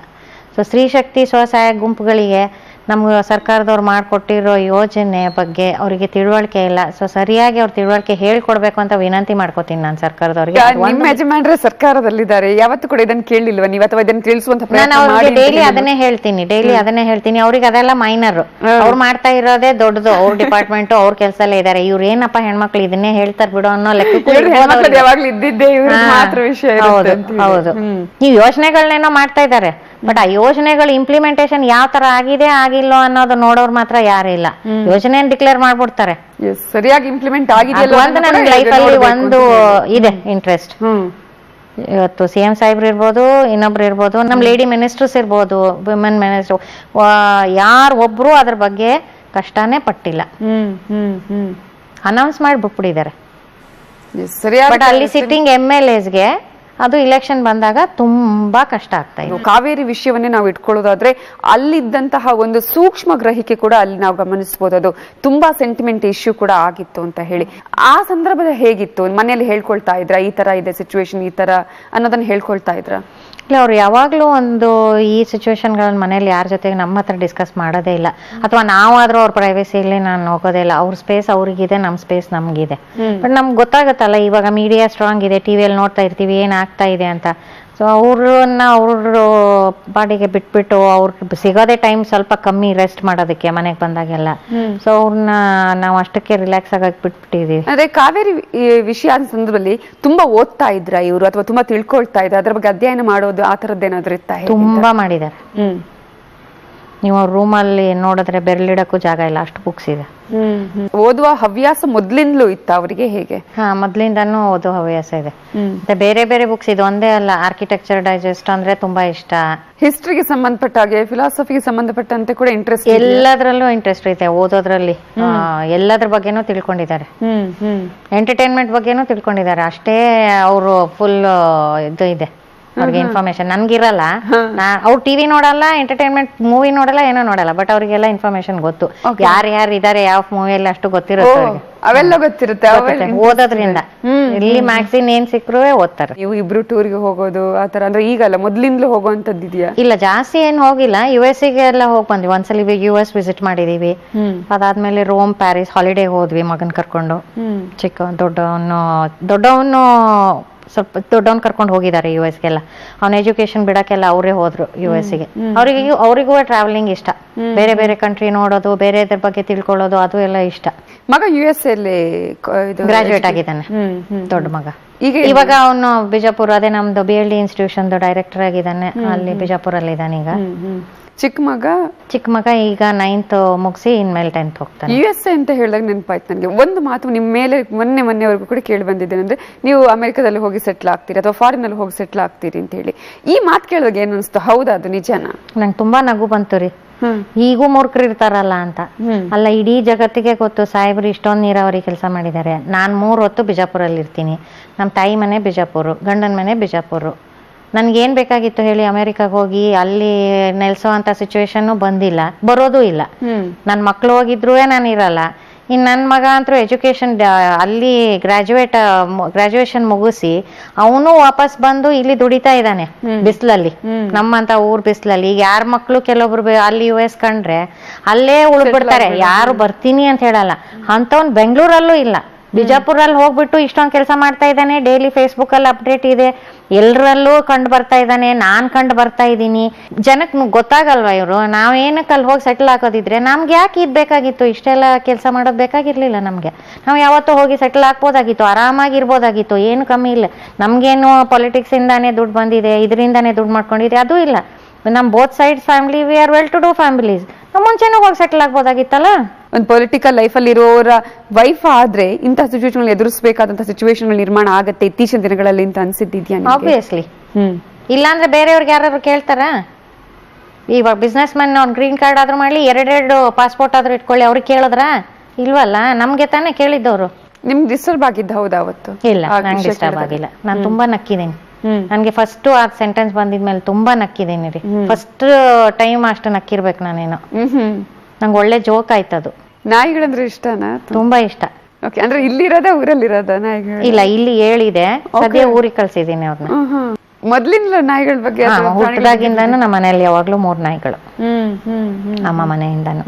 S3: ಸೊ ಸ್ತ್ರೀ ಶಕ್ತಿ ಸ್ವಸಹಾಯ ಗುಂಪುಗಳಿಗೆ ನಮ್ಗೆ ಸರ್ಕಾರದವ್ರು ಮಾಡಿಕೊಟ್ಟಿರೋ ಯೋಜನೆ ಬಗ್ಗೆ ಅವರಿಗೆ ತಿಳುವಳಿಕೆ ಇಲ್ಲ. ಸೊ ಸರಿಯಾಗಿ ಅವ್ರ ತಿಳುವಳಿಕೆ ಹೇಳ್ಕೊಡ್ಬೇಕು ಅಂತ ವಿನಂತಿ ಮಾಡ್ಕೋತೀನಿ ನಾನು ಸರ್ಕಾರದವ್ರಿಗೆ.
S2: ನಿಮ್ಮ ಯಜಮಾನ್ರೆ ಸರ್ಕಾರದಲ್ಲಿದ್ದಾರೆ. ಯಾವತ್ತೂ ಕೂಡ ಇದನ್ನ ಕೇಳಿಲ್ವಾ? ನೀವು ಅಥವಾ ಇದನ್ನ ತಿಳಿಸುವಂತ
S3: ನಾನು ಅವ್ರಿಗೆ ಡೈಲಿ ಅದನ್ನೇ ಹೇಳ್ತೀನಿ. ಡೈಲಿ ಅದನ್ನೇ ಹೇಳ್ತೀನಿ. ಅವ್ರಿಗೆ ಅದೆಲ್ಲ ಮೈನರ್ ಅವ್ರು ಮಾಡ್ತಾ ಇರೋದೇ ದೊಡ್ಡದು. ಅವ್ರ ಡಿಪಾರ್ಟ್ಮೆಂಟ್ ಅವ್ರ ಕೆಲಸಲ್ಲೇ ಇದ್ದಾರೆ ಇವ್ರು ಏನಪ್ಪ ಹೆಣ್ಮಕ್ಳು ಇದನ್ನೇ ಹೇಳ್ತಾರ ಬಿಡು ಅನ್ನೋ
S2: ಲೆಕ್ಕ
S3: ಹೌದು. ಹೌದು. ನೀವು ಯೋಚನೆಗಳನ್ನೇನೋ ಮಾಡ್ತಾ ಇದ್ದಾರೆ ಬಟ್ ಆ ಯೋಜನೆಗಳು ಇಂಪ್ಲಿಮೆಂಟೇಶನ್ ಯಾವ ತರ ಆಗಿದೆ ಆಗಿಲ್ಲ ಅನ್ನೋದು ನೋಡೋರು ಮಾತ್ರ ಯಾರು ಇಲ್ಲ. ಯೋಜನೆ ಡಿಕ್ಲೇರ್ ಮಾಡ್ಬಿಡ್ತಾರೆ.
S2: ಸರಿಯಾಗಿ ಇಂಪ್ಲಿಮೆಂಟ್ ಆಗಿದೆ
S3: ಒಂದು ಇದೆ ಇಂಟ್ರೆಸ್ಟ್ ಇವತ್ತು ಸಿ ಎಂ ಸಾಹೇಬ್ರು ಇರ್ಬೋದು ಇನ್ನೊಬ್ರು ಇರ್ಬೋದು ನಮ್ಮ ಲೇಡಿ ಮಿನಿಸ್ಟರ್ಸ್ ಇರ್ಬೋದು ವಿಮೆನ್ ಮಿನಿಸ್ಟರ್ ಯಾರು ಒಬ್ರು ಅದ್ರ ಬಗ್ಗೆ ಕಷ್ಟನೇ ಪಟ್ಟಿಲ್ಲ. ಅನೌನ್ಸ್ ಮಾಡಿ ಬಿಟ್ಬಿಟ್ಟಿದ್ದಾರೆ ಬಟ್ ಅಲ್ಲಿ ಸಿಟ್ಟಿಂಗ್ ಎಂ ಎಲ್ ಎಸ್ಗೆ ಅದು ಇಲೆಕ್ಷನ್ ಬಂದಾಗ ತುಂಬಾ ಕಷ್ಟ ಆಗ್ತಾ ಇದೆ.
S2: ಕಾವೇರಿ ವಿಷಯವನ್ನೇ ನಾವು ಇಟ್ಕೊಳ್ಳೋದಾದ್ರೆ ಅಲ್ಲಿದ್ದಂತಹ ಒಂದು ಸೂಕ್ಷ್ಮ ಗ್ರಹಿಕೆ ಕೂಡ ಅಲ್ಲಿ ನಾವು ಗಮನಿಸಬಹುದು ಅದು ತುಂಬಾ ಸೆಂಟಿಮೆಂಟ್ ಇಶ್ಯೂ ಕೂಡ ಆಗಿತ್ತು ಅಂತ ಹೇಳಿ. ಆ ಸಂದರ್ಭದ ಹೇಗಿತ್ತು? ಮನೆಯಲ್ಲಿ ಹೇಳ್ಕೊಳ್ತಾ ಇದ್ರ? ಈ ತರ ಇದೆ ಸಿಚುವೇಶನ್ ಈ ತರ ಅನ್ನೋದನ್ನ ಹೇಳ್ಕೊಳ್ತಾ ಇದ್ರ?
S3: ಇಲ್ಲ ಅವ್ರು ಯಾವಾಗ್ಲೂ ಒಂದು ಈ ಸಿಚುವೇಶನ್ಗಳನ್ನ ಮನೇಲಿ ಯಾರ ಜೊತೆಗೆ ನಮ್ಮ ಹತ್ರ ಡಿಸ್ಕಸ್ ಮಾಡೋದೇ ಇಲ್ಲ. ಅಥವಾ ನಾವಾದ್ರೂ ಅವ್ರ ಪ್ರೈವೇಸಿಯಲ್ಲಿ ನಾನು ಹೋಗೋದೇ ಇಲ್ಲ. ಅವ್ರ ಸ್ಪೇಸ್ ಅವ್ರಿಗಿದೆ ನಮ್ಮ ಸ್ಪೇಸ್ ನಮ್ಗಿದೆ. ಬಟ್ ನಮ್ಗೆ ಗೊತ್ತಾಗುತ್ತಲ್ಲ ಇವಾಗ ಮೀಡಿಯಾ ಸ್ಟ್ರಾಂಗ್ ಇದೆ ಟಿವಿಯಲ್ಲಿ ನೋಡ್ತಾ ಇರ್ತೀವಿ ಏನ್ ಆಗ್ತಾ ಇದೆ ಅಂತ. ಸೊ ಅವ್ರನ್ನ ಅವ್ರ ಪಾಡಿಗೆ ಬಿಟ್ಬಿಟ್ಟು ಅವ್ರಿಗೆ ಸಿಗೋದೇ ಟೈಮ್ ಸ್ವಲ್ಪ ಕಮ್ಮಿ ರೆಸ್ಟ್ ಮಾಡೋದಕ್ಕೆ ಮನೆಗೆ ಬಂದಾಗೆಲ್ಲ. ಸೊ ಅವ್ರನ್ನ ನಾವು ಅಷ್ಟಕ್ಕೆ ರಿಲ್ಯಾಕ್ಸ್ ಆಗಕ್ಕೆ ಬಿಟ್ಬಿಟ್ಟಿದೀವಿ.
S2: ಅದೇ ಕಾವೇರಿ ಈ ವಿಷಯ ಆದ ಸಂದರ್ಭದಲ್ಲಿ ತುಂಬಾ ಓದ್ತಾ ಇದ್ರ ಇವರು ಅಥವಾ ತುಂಬಾ ತಿಳ್ಕೊಳ್ತಾ ಇದ್ರೆ? ಅದ್ರ ಬಗ್ಗೆ ಅಧ್ಯಯನ ಮಾಡೋದು ಆ ತರದ್ದೇನಾದ್ರೂ ಇತ್ತಾ ಹೇಗೆ?
S3: ತುಂಬಾ ಮಾಡಿದ್ದಾರೆ. ನೀವು ಅವ್ರ ರೂಮಲ್ಲಿ ನೋಡಿದ್ರೆ ಬೆರಳಿಡಕ್ಕೂ ಜಾಗ ಇಲ್ಲ ಅಷ್ಟು ಬುಕ್ಸ್ ಇದೆ.
S2: ಓದುವ ಹವ್ಯಾಸ ಮೊದ್ಲಿಂದಲೂ ಇತ್ತು ಅವರಿಗೆ ಹೇಗೆ?
S3: ಹಾ ಮೊದ್ಲಿಂದಾನು ಓದೋ ಹವ್ಯಾಸ ಇದೆ. ಮತ್ತೆ ಬೇರೆ ಬೇರೆ ಬುಕ್ಸ್ ಇದು ಒಂದೇ ಅಲ್ಲ ಆರ್ಕಿಟೆಕ್ಚರ್ ಡೈಜೆಸ್ಟ್ ಅಂದ್ರೆ ತುಂಬಾ ಇಷ್ಟ.
S2: ಹಿಸ್ಟ್ರಿಗೆ ಸಂಬಂಧಪಟ್ಟ ಹಾಗೆ ಫಿಲಾಸಫಿಗೆ ಸಂಬಂಧಪಟ್ಟಂತೆ ಕೂಡ ಇಂಟ್ರೆಸ್ಟ್
S3: ಎಲ್ಲದರಲ್ಲೂ ಇಂಟ್ರೆಸ್ಟ್ ಐತೆ ಓದೋದ್ರಲ್ಲಿ. ಆ, ಎಲ್ಲದ್ರ ಬಗ್ಗೆನೂ ತಿಳ್ಕೊಂಡಿದ್ದಾರೆ. ಎಂಟರ್ಟೈನ್ಮೆಂಟ್ ಬಗ್ಗೆನೂ ತಿಳ್ಕೊಂಡಿದ್ದಾರೆ. ಅಷ್ಟೇ ಅವರು ಫುಲ್ ಇದು ಇದೆ. ಅವ್ರಿಗೆ ಇನ್ಫಾರ್ಮೇಶನ್ ನನ್ಗಿರಲ್ಲ. ಅವ್ರು ಟಿವಿ ನೋಡಲ್ಲ ಎಂಟರ್ಟೈನ್ಮೆಂಟ್ ಮೂವಿ ನೋಡಲ್ಲ ಏನೋ ನೋಡಲ್ಲ ಬಟ್ ಅವ್ರಿಗೆಲ್ಲ ಇನ್ಫಾರ್ಮೇಶನ್ ಗೊತ್ತು. ಯಾರು ಯಾರು ಇದಾರೆ ಯಾವ ಮೂವಿಯಲ್ಲಿ ಅಷ್ಟು ಗೊತ್ತಿರುತ್ತೆ
S2: ಅವೆಲ್ಲ ಗೊತ್ತಿರುತ್ತೆ
S3: ಓದೋದ್ರಿಂದ. ಇಲ್ಲಿ ಮ್ಯಾಗ್ಸಿನ್ ಏನ್ ಸಿಕ್ಕರು ಓದ್ತಾರೆ.
S2: ನೀವು ಇಬ್ರು ಟೂರ್ಗೆ ಹೋಗೋದು ಆತರ ಅಂದ್ರೆ ಈಗಲ್ಲ ಮೊದ್ಲಿಂದಲೂ ಹೋಗುವಂತದ್ದು ಇದೆಯಾ?
S3: ಇಲ್ಲ ಜಾಸ್ತಿ ಏನ್ ಹೋಗಿಲ್ಲ. ಯು ಎಸ್ಗೆ ಎಲ್ಲ ಹೋಗಿ ಬಂದ್ವಿ. ಒಂದ್ಸಲಿ ಯು ಎಸ್ ವಿಸಿಟ್ ಮಾಡಿದೀವಿ. ಅದಾದ್ಮೇಲೆ ರೋಮ್ ಪ್ಯಾರಿಸ್ ಹಾಲಿಡೇ ಹೋದ್ವಿ ಮಗನ್ ಕರ್ಕೊಂಡು. ಚಿಕ್ಕ ದೊಡ್ಡವನು ದೊಡ್ಡವನು ಸ್ವಲ್ಪ ದೊಡ್ಡವನ್ ಕರ್ಕೊಂಡು ಹೋಗಿದ್ದಾರೆ ಯು ಎಸ್ಗೆಲ್ಲ ಅವ್ನ ಎಜುಕೇಶನ್ ಬಿಡಕ್ಕೆಲ್ಲ ಅವರೇ ಹೋದ್ರು ಯು ಗೆ. ಅವರಿಗೆ ಅವರಿಗೂ ಟ್ರಾವೆಲಿಂಗ್ ಇಷ್ಟ. ಬೇರೆ ಬೇರೆ ಕಂಟ್ರಿ ನೋಡೋದು ಬೇರೆ ಇದ್ರ ಬಗ್ಗೆ ತಿಳ್ಕೊಳ್ಳೋದು ಅದು ಎಲ್ಲ ಇಷ್ಟ.
S2: ಮಗ ಯು ಎಸ್ ಅಲ್ಲಿ
S3: ಗ್ರಾಜುಯೇಟ್ ಆಗಿದ್ದಾನೆ. ದೊಡ್ಡ ಮಗ.
S2: ಈಗ
S3: ಇವಾಗ ಅವನು ಬಿಜಾಪುರ ಅದೇ ನಮ್ದು B L D institution director ಆಗಿದ್ದಾನೆ. ಅಲ್ಲಿ ಬಿಜಾಪುರಲ್ಲಿ ಇದ್ದಾನೆ ಈಗ.
S2: ಚಿಕ್ಕ ಮಗ?
S3: ಚಿಕ್ಕ ಮಗ ಈಗ ನೈನ್ತ್ ಮುಗಿಸಿ ಇನ್ಮೇಲೆ ಟೆಂತ್ ಹೋಗ್ತಾನೆ.
S2: ಯು ಎಸ್ ಎ ಅಂತ ಹೇಳಿದಾಗ ನೆನಪಾಯ್ತು ನನಗೆ. ಒಂದು ಮಾತು ನಿಮ್ಮ ಮೇಲೆ ಮೊನ್ನೆ ಮೊನ್ನೆವರೆಗೂ ಕೂಡ ಕೇಳಿ ಬಂದಿದ್ದೇನೆ ಅಂದ್ರೆ ನೀವು ಅಮೆರಿಕದಲ್ಲಿ ಹೋಗಿ ಸೆಟ್ಲ್ ಆಗ್ತೀರಿ ಅಥವಾ ಫಾರಿನ್ ಅಲ್ಲಿ ಹೋಗಿ ಸೆಟ್ಲ್ ಆಗ್ತೀರಿ ಅಂತ ಹೇಳಿ. ಈ ಮಾತು ಕೇಳಿದಾಗ ಏನು ಅನಿಸ್ತು? ಹೌದಾ ಅದು ನಿಜನಾ?
S3: ನಂಗೆ ತುಂಬಾ ನಗು ಬಂತು ರೀ. ಈಗೂ ಮೂರ್ಖರು ಇರ್ತಾರಲ್ಲ ಅಂತ. ಅಲ್ಲ ಇಡೀ ಜಗತ್ತಿಗೆ ಗೊತ್ತು ಸಾಹೇಬ್ರು ಇಷ್ಟೊಂದು ನೀರಾವರಿ ಕೆಲಸ ಮಾಡಿದ್ದಾರೆ. ನಾನು ಮೂರು ಹೊತ್ತು ಬಿಜಾಪುರಲ್ಲಿ ಇರ್ತೀನಿ ನಮ್ಮ ತಾಯಿ ಮನೆ ಬಿಜಾಪುರ ಗಂಡನ ಮನೆ ಬಿಜಾಪುರ. ನನ್ಗೇನ್ ಬೇಕಾಗಿತ್ತು ಹೇಳಿ ಅಮೆರಿಕಾಗ ಹೋಗಿ ಅಲ್ಲಿ ನೆಲೆಸೋ ಅಂತ ಸಿಚುವೇಶನ್ ಬಂದಿಲ್ಲ. ಬರೋದು ಇಲ್ಲ. ನನ್ನ ಮಕ್ಕಳು ಹೋಗಿದ್ರು ನಾನು ಇರಲ್ಲ. ಇನ್ನು ನನ್ನ ಮಗ ಅಂತೂ ಎಜುಕೇಷನ್ ಅಲ್ಲಿ ಗ್ರಾಜುಯೇಟ್ ಗ್ರಾಜುಯೇಷನ್ ಮುಗಿಸಿ ಅವನು ವಾಪಸ್ ಬಂದು ಇಲ್ಲಿ ದುಡಿತಾ ಇದ್ದಾನೆ ಬಿಸಿಲಲ್ಲಿ. ನಮ್ಮಂತ ಊರ್ ಬಿಸಿಲಲ್ಲಿ. ಈಗ ಯಾರ ಮಕ್ಕಳು ಕೆಲವೊಬ್ರು ಅಲ್ಲಿ ಯು ಎಸ್ ಕಂಡ್ರೆ ಅಲ್ಲೇ ಉಳ್ಬಿಡ್ತಾರೆ ಯಾರು ಬರ್ತೀನಿ ಅಂತ ಹೇಳಲ್ಲ. ಅಂತವನ್ ಬೆಂಗಳೂರಲ್ಲೂ ಇಲ್ಲ. ಬಿಜಾಪುರಲ್ಲಿ ಹೋಗ್ಬಿಟ್ಟು ಇಷ್ಟೊಂದು ಕೆಲಸ ಮಾಡ್ತಾ ಇದ್ದಾನೆ ಡೈಲಿ ಫೇಸ್ಬುಕ್ ಅಲ್ಲಿ ಅಪ್ಡೇಟ್ ಇದೆ. ಎಲ್ಲರಲ್ಲೂ ಕಂಡು ಬರ್ತಾ ಇದ್ದಾನೆ, ನಾನ್ ಕಂಡು ಬರ್ತಾ ಇದ್ದೀನಿ. ಜನಕ್ಕೆ ಗೊತ್ತಾಗಲ್ವಾ ಇವರು? ನಾವೇನಕ್ಕೆ ಅಲ್ಲಿ ಹೋಗಿ ಸೆಟ್ಲ್ ಹಾಕೋದಿದ್ರೆ ನಮ್ಗೆ ಯಾಕೆ ಇದ್ ಬೇಕಾಗಿತ್ತು? ಇಷ್ಟೆಲ್ಲ ಕೆಲಸ ಮಾಡೋದು ಬೇಕಾಗಿರ್ಲಿಲ್ಲ ನಮ್ಗೆ. ನಾವು ಯಾವತ್ತೂ ಹೋಗಿ ಸೆಟ್ಲ್ ಹಾಕ್ಬೋದಾಗಿತ್ತು ಆರಾಮಾಗಿರ್ಬೋದಾಗಿತ್ತು, ಏನು ಕಮ್ಮಿ ಇಲ್ಲ. ನಮ್ಗೇನು ಪಾಲಿಟಿಕ್ಸ್ ಇಂದಾನೆ ದುಡ್ಡು ಬಂದಿದೆ, ಇದರಿಂದಾನೆ ದುಡ್ಡು ಮಾಡ್ಕೊಂಡಿದೆ ಅದು ಇಲ್ಲ. ನಮ್ both side family we are well to do families ನಾವು ಮುಂಚೆನೂ ಹೋಗಿ ಸೆಟ್ಲ್ ಆಗ್ಬೋದಾಗಿತ್ತಲ್ಲ?
S2: ಒಂದು ಪೊಲಿಟಿಕಲ್ ಲೈಫಲ್ಲಿ ಇರೋರ ವೈಫ್ ಆದ್ರೆ ಇಂಥ ಸಿಚುವೇಶನ್ ಎದುರಿಸಬೇಕಾದಂತಹ ಸಿಚುವೇಶನ್ ನಿರ್ಮಾಣ ಆಗುತ್ತೆ ಇತ್ತೀಚಿನ ದಿನಗಳಲ್ಲಿ ಅಂತ ಅನ್ಸಿದ್ದಿದ್ಯಾ?
S3: ಆಬ್ವಿಯಸ್ಲಿ
S2: ಹ್ಮ್.
S3: ಇಲ್ಲಾಂದ್ರೆ ಬೇರೆಯವ್ರಿಗೆ ಯಾರಾದ್ರು ಕೇಳ್ತಾರಾ? ಇವಾಗ ಬಿಸ್ನೆಸ್ ಮ್ಯಾನ್ ಅವ್ರು ಗ್ರೀನ್ ಕಾರ್ಡ್ ಆದ್ರೂ ಮಾಡಲಿ ಎರಡೆರಡು ಪಾಸ್ಪೋರ್ಟ್ ಆದ್ರೂ ಇಟ್ಕೊಳ್ಳಿ ಅವ್ರಿಗೆ ಕೇಳಿದ್ರಾ? ಇಲ್ವಲ್ಲ ನಮಗೆ ತಾನೇ ಕೇಳಿದ್ದವರು.
S2: ನಿಮ್ಗೆ ಡಿಸ್ಟರ್ಬ್ ಆಗಿದ್ದ ಹೌದಾ ಅವತ್ತು?
S3: ಇಲ್ಲ ನಂಗೆ ಡಿಸ್ಟರ್ಬ್ ಆಗಿಲ್ಲ. ನಾನು ತುಂಬಾ ನಕ್ಕಿದ್ದೀನಿ. ನನಗೆ ಫಸ್ಟ್ ಆ ಸೆಂಟೆನ್ಸ್ ಬಂದಿದ್ಮೇಲೆ ತುಂಬಾ ನಕ್ಕಿದ್ದೀನಿ ರೀ. ಫಸ್ಟ್ ಟೈಮ್ ಅಷ್ಟು ನಕ್ಕಿರ್ಬೇಕು ನಾನೇನು. ನಂಗೆ ಒಳ್ಳೆ ಜೋಕ್ ಆಯ್ತದು.
S2: ನಾಯಿಗಳಂದ್ರೆ ಇಷ್ಟನಾ?
S3: ತುಂಬಾ ಇಷ್ಟ.
S2: ಓಕೆ ಅಂದ್ರೆ ಇಲ್ಲಿರೋದ ಊರಲ್ಲಿರೋದ ನಾಯಿಗಳು?
S3: ಇಲ್ಲ ಇಲ್ಲಿ ಹೇಳಿದೆ. ಸದ್ಯ ಊರಿಗೆ ಕಳ್ಸಿದ್ದೀನಿ ಅವ್ರನ್ನ.
S2: ಮೊದ್ಲಿಂದ ನಾಯಿಗಳ ಬಗ್ಗೆ
S3: ಹುಟ್ಟದಾಗಿಂದಾನು ನಮ್ಮ ಮನೆಯಲ್ಲಿ ಯಾವಾಗ್ಲೂ ಮೂರ್ ನಾಯಿಗಳು.
S2: ನಮ್ಮ
S3: ಅಮ್ಮ ಮನೆಯಿಂದಾನು.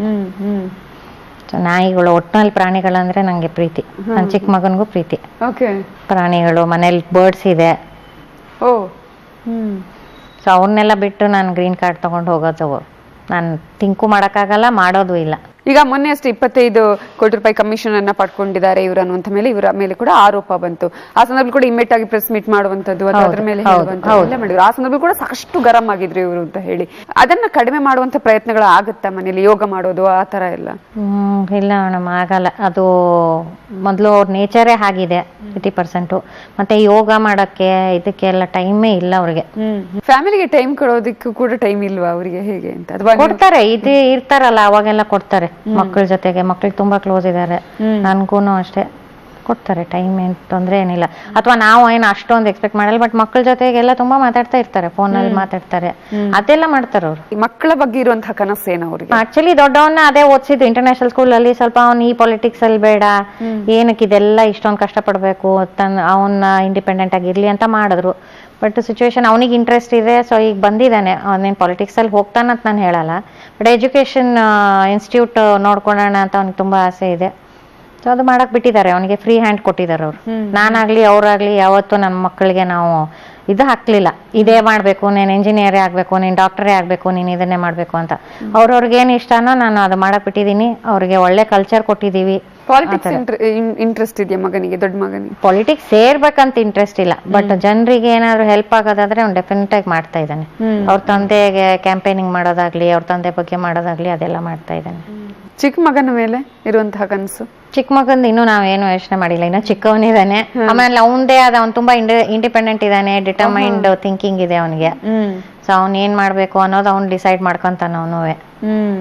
S3: ನಾಯಿಗಳು ಒಟ್ಟಿನಲ್ಲಿ ಪ್ರಾಣಿಗಳಂದ್ರೆ ನಂಗೆ ಪ್ರೀತಿ. ನನ್ನ ಚಿಕ್ಕ ಮಗನಿಗೂ ಪ್ರೀತಿ. ಪ್ರಾಣಿಗಳು ಮನೇಲಿ ಬರ್ಡ್ಸ್ ಇದೆ.
S2: ಓ. ಹ್ಮ್.
S3: ಸೊ ಅವನ್ನೆಲ್ಲ ಬಿಟ್ಟು ನಾನು ಗ್ರೀನ್ ಕಾರ್ಡ್ ತೊಗೊಂಡು ಹೋಗೋದು. ನಾನು ತಿಂಕು ಮಾಡೋಕ್ಕಾಗಲ್ಲ, ಮಾಡೋದು ಇಲ್ಲ.
S2: ಈಗ ಮೊನ್ನೆ ಅಷ್ಟೇ ಇಪ್ಪತ್ತೈದು ಕೋಟಿ ರೂಪಾಯಿ ಕಮಿಷನ್ ಅನ್ನ ಪಡ್ಕೊಂಡಿದ್ದಾರೆ ಇವರು ಅನ್ನುವಂತ ಮೇಲೆ ಇವರ ಮೇಲೆ ಕೂಡ ಆರೋಪ ಬಂತು. ಆ ಸಂದರ್ಭದಲ್ಲಿ ಕೂಡ ಇಮ್ಮಿಡಿಯೇಟ್ ಆಗಿ ಪ್ರೆಸ್ ಮೀಟ್ ಮಾಡುವಂತದ್ದು ಅದ್ರ ಮೇಲೆ ಮಾಡಿದ್ರು. ಆ ಸಂದರ್ಭದಲ್ಲಿ ಕೂಡ ಸಾಕಷ್ಟು ಗರಂ ಆಗಿದ್ರು ಇವರು ಅಂತ ಹೇಳಿ. ಅದನ್ನ ಕಡಿಮೆ ಮಾಡುವಂತ ಪ್ರಯತ್ನಗಳು ಆಗುತ್ತಾ ಮನೇಲಿ ಯೋಗ ಮಾಡೋದು ಆ ತರ ಎಲ್ಲ?
S3: ಹ್ಮ್, ಇಲ್ಲ ಮೇಡಮ್ ಆಗಲ್ಲ. ಅದು ಮೊದಲು ಅವ್ರ ನೇಚರೇ ಆಗಿದೆ ಏಯ್ಟಿ ಪರ್ಸೆಂಟು ಮತ್ತೆ ಯೋಗ ಮಾಡಕ್ಕೆ ಇದಕ್ಕೆಲ್ಲ ಟೈಮೇ ಇಲ್ಲ ಅವ್ರಿಗೆ.
S2: ಫ್ಯಾಮಿಲಿಗೆ ಟೈಮ್ ಕೊಡೋದಕ್ಕೂ ಕೂಡ ಟೈಮ್ ಇಲ್ವಾ ಅವರಿಗೆ? ಹೇಗೆ ಅಂತ?
S3: ಕೊಡ್ತಾರೆ ಇದು ಇರ್ತಾರಲ್ಲ ಅವಾಗೆಲ್ಲ ಕೊಡ್ತಾರೆ. ಮಕ್ಕಳ ಜೊತೆಗೆ ಮಕ್ಳಿಗೆ ತುಂಬಾ ಕ್ಲೋಸ್ ಇದ್ದಾರೆ. ನನ್ಗೂನು ಅಷ್ಟೇ. ಕೊಡ್ತಾರೆ ಟೈಮ್ ಏನ್ ತೊಂದ್ರೆ ಏನಿಲ್ಲ. ಅಥವಾ ನಾವು ಏನು ಅಷ್ಟೊಂದು ಎಕ್ಸ್ಪೆಕ್ಟ್ ಮಾಡಲ್ಲ ಬಟ್ ಮಕ್ಕಳ ಜೊತೆಗೆಲ್ಲ ತುಂಬಾ ಮಾತಾಡ್ತಾ ಇರ್ತಾರೆ ಫೋನಲ್ಲಿ ಮಾತಾಡ್ತಾರೆ. ಅದೆಲ್ಲ ಮಾಡ್ತಾರೆ ಅವ್ರು.
S2: ಮಕ್ಕಳ ಬಗ್ಗೆ ಇರುವಂತಹ ಕನಸು ಏನು ಅವರಿಗೆ?
S3: ಆಕ್ಚುಲಿ ದೊಡ್ಡವನ್ನ ಅದೇ ಓದಿಸಿದ್ದು ಇಂಟರ್ನ್ಯಾಷನಲ್ ಸ್ಕೂಲ್ ಅಲ್ಲಿ ಸ್ವಲ್ಪ ಅವ್ನು ಈ ಪಾಲಿಟಿಕ್ಸ್ ಅಲ್ಲಿ ಬೇಡ. ಏನಕ್ಕೆ ಇದೆಲ್ಲ ಇಷ್ಟೊಂದು ಕಷ್ಟಪಡ್ಬೇಕು ತನ್ನ ಅವನ್ನ ಇಂಡಿಪೆಂಡೆಂಟ್ ಆಗಿರ್ಲಿ ಅಂತ ಮಾಡಿದ್ರು. ಬಟ್ ಸಿಚುವೇಶನ್ ಅವನಿಗೆ ಇಂಟ್ರೆಸ್ಟ್ ಇದೆ ಸೊ ಈಗ ಬಂದಿದ್ದಾನೆ. ಅವನೇನು ಪಾಲಿಟಿಕ್ಸ್ ಅಲ್ಲಿ ಹೋಗ್ತಾನಂತ ನಾನು ಹೇಳಲ್ಲ. ಬಟ್ ಎಜುಕೇಷನ್ ಇನ್ಸ್ಟಿಟ್ಯೂಟ್ ನೋಡ್ಕೊಳ್ಳೋಣ ಅಂತ ಅವ್ನಿಗೆ ತುಂಬಾ ಆಸೆ ಇದೆ. ಸೊ ಅದು ಮಾಡಕ್ ಬಿಟ್ಟಿದ್ದಾರೆ. ಅವನಿಗೆ ಫ್ರೀ ಹ್ಯಾಂಡ್ ಕೊಟ್ಟಿದ್ದಾರೆ ಅವ್ರು. ನಾನಾಗ್ಲಿ ಅವ್ರಾಗ್ಲಿ ಯಾವತ್ತೂ ನನ್ನ ಮಕ್ಕಳಿಗೆ ನಾವು ಇದು ಹಾಕ್ಲಿಲ್ಲ. ಇದೇ ಮಾಡ್ಬೇಕು ನೀನ್ ಇಂಜಿನಿಯರೇ ಆಗ್ಬೇಕು ನೀನು ಡಾಕ್ಟರೇ ಆಗ್ಬೇಕು ನೀನು ಇದನ್ನೇ ಮಾಡ್ಬೇಕು ಅಂತ. ಅವ್ರವ್ರಿಗೆ ಏನು ಇಷ್ಟನೋ ನಾನು ಅದು ಮಾಡಕ್ ಬಿಟ್ಟಿದ್ದೀನಿ ಅವ್ರಿಗೆ ಒಳ್ಳೆ ಕಲ್ಚರ್ ಕೊಟ್ಟಿದೀವಿ
S2: ಪಾಲಿಟಿಕ್ಸ್ ಇಂಟ್ರೆಸ್ಟ್ ಇದೆಯಾ ಮಗನಿಗೆ ದೊಡ್ಡ ಮಗನಿಗೆ?
S3: ಪಾಲಿಟಿಕ್ಸ್ ಸೇರ್ಬೇಕಂತ ಇಂಟ್ರೆಸ್ಟ್ ಇಲ್ಲ. ಬಟ್ ಜನರಿಗೆ ಏನಾದ್ರು ಹೆಲ್ಪ್ ಆಗೋದಾದ್ರೆ ಅವ್ನು ಡೆಫಿನೆಟ್ ಆಗಿ ಮಾಡ್ತಾ ಇದ್ದಾನೆ. ಅವ್ರ ತಂದೆಗೆ ಕ್ಯಾಂಪೇನಿಂಗ್ ಮಾಡೋದಾಗ್ಲಿ ಅವ್ರ ತಂದೆ ಬಗ್ಗೆ ಮಾಡೋದಾಗ್ಲಿ ಅದೆಲ್ಲ ಮಾಡ್ತಾ ಇದ್ದಾನೆ.
S2: ಚಿಕ್ಕ ಮಗನ ಮೇಲೆ ಇರುವಂತಹ ಕನಸು.
S3: ಚಿಕ್ಕ ಮಗಂದ ಇನ್ನೂ ನಾವೇನು ಯೋಚನೆ ಮಾಡಿಲ್ಲ. ಇನ್ನು ಚಿಕ್ಕವನಿದ್ದಾನೆ ಆಮೇಲೆ ಅವನದೇ ಆದ ಅವ್ನು ತುಂಬಾ ಇಂಡಿಪೆಂಡೆಂಟ್ ಇದ್ದಾನೆ ಡಿಟರ್ಮೈಂಡ್ ಥಿಂಕಿಂಗ್ ಇದೆ ಅವನಿಗೆ. ಸೊ ಅವ್ನು ಏನ್ ಮಾಡ್ಬೇಕು ಅನ್ನೋದು ಅವ್ನು ಡಿಸೈಡ್ ಮಾಡ್ಕೊಂತಾನ ಅವನು
S2: ಹ್ಮ್.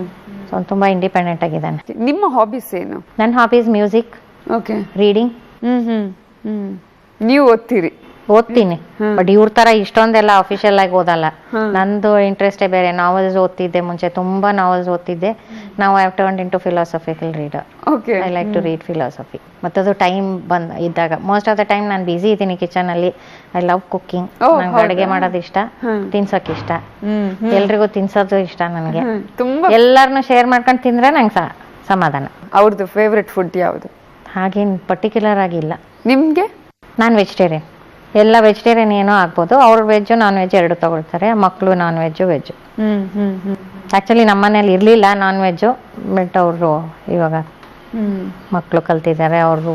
S3: ಸೊ ಅವ್ನು ತುಂಬಾ ಇಂಡಿಪೆಂಡೆಂಟ್ ಆಗಿದ್ದಾನೆ.
S2: ನಿಮ್ಮ ಹಾಬೀಸ್ ಏನು?
S3: ನನ್ನ hobbies music
S2: okay
S3: reading
S2: hmm hmm hmm. ನೀವು ಓದ್ತೀರಿ.
S3: ಓದ್ತೀನಿ. ಬಟ್ ಇವ್ರ ತರ ಇಷ್ಟೊಂದೆಲ್ಲ ಅಫಿಷಿಯಲ್ ಆಗಿ ಓದಲ್ಲ. ನಂದು ಇಂಟ್ರೆಸ್ಟೇ ಬೇರೆ. ನಾವೆಲ್ಸ್ ಓದ್ತಿದ್ದೆ ಮುಂಚೆ. ತುಂಬಾ ನಾವೆಲ್ಸ್ ಓದ್ತಿದ್ದೆ. ನಾವು I turn in to philosophical reader
S2: okay
S3: I like to read philosophy ಮತ್ತದು ಟೈಮ್ ಬಂದ್ ಇದ್ದಾಗ. ಮೋಸ್ಟ್ ಆಫ್ ದ ಟೈಮ್ ನಾನು ಬಿಸಿ ಇದ್ದೀನಿ ಕಿಚನ್ ಅಲ್ಲಿ. ಐ ಲವ್ ಕುಕ್ಕಿಂಗ್
S2: ನಾನು
S3: ನಂಗೆ ಅಡುಗೆ ಮಾಡೋದು ಇಷ್ಟ. ತಿನ್ಸೋಕೆ ಇಷ್ಟ. ಎಲ್ರಿಗೂ ತಿನ್ಸೋದು ಇಷ್ಟ ನನಗೆ. ಎಲ್ಲರನ್ನು ಶೇರ್ ಮಾಡ್ಕೊಂಡು ತಿಂದ್ರೆ ನಂಗೆ ಸಹ ಸಮಾಧಾನ.
S2: ಅವ್ರದ್ದು ಫೇವ್ರೆಟ್ ಫುಡ್ ಯಾವುದು?
S3: ಹಾಗೇನು ಪರ್ಟಿಕ್ಯುಲರ್ ಆಗಿಲ್ಲ
S2: ನಿಮಗೆ?
S3: ನಾನು ವೆಜಿಟೇರಿಯನ್ ಎಲ್ಲ ವೆಜಿಟೇರಿಯನ್ ಏನೋ ಆಗ್ಬೋದು. ಅವ್ರ ವೆಜ್ಜು ನಾನ್ ವೆಜ್ ಎರಡು ತಗೊಳ್ತಾರೆ. ಮಕ್ಕಳು non veg veg
S2: hmm
S3: actually ನಮ್ಮ ಮನೇಲಿ ಇರಲಿಲ್ಲ ನಾನ್ ವೆಜ್ಜು ಬಟ್ ಅವರು ಇವಾಗ ಮಕ್ಕಳು ಕಲ್ತಿದ್ದಾರೆ. ಅವರು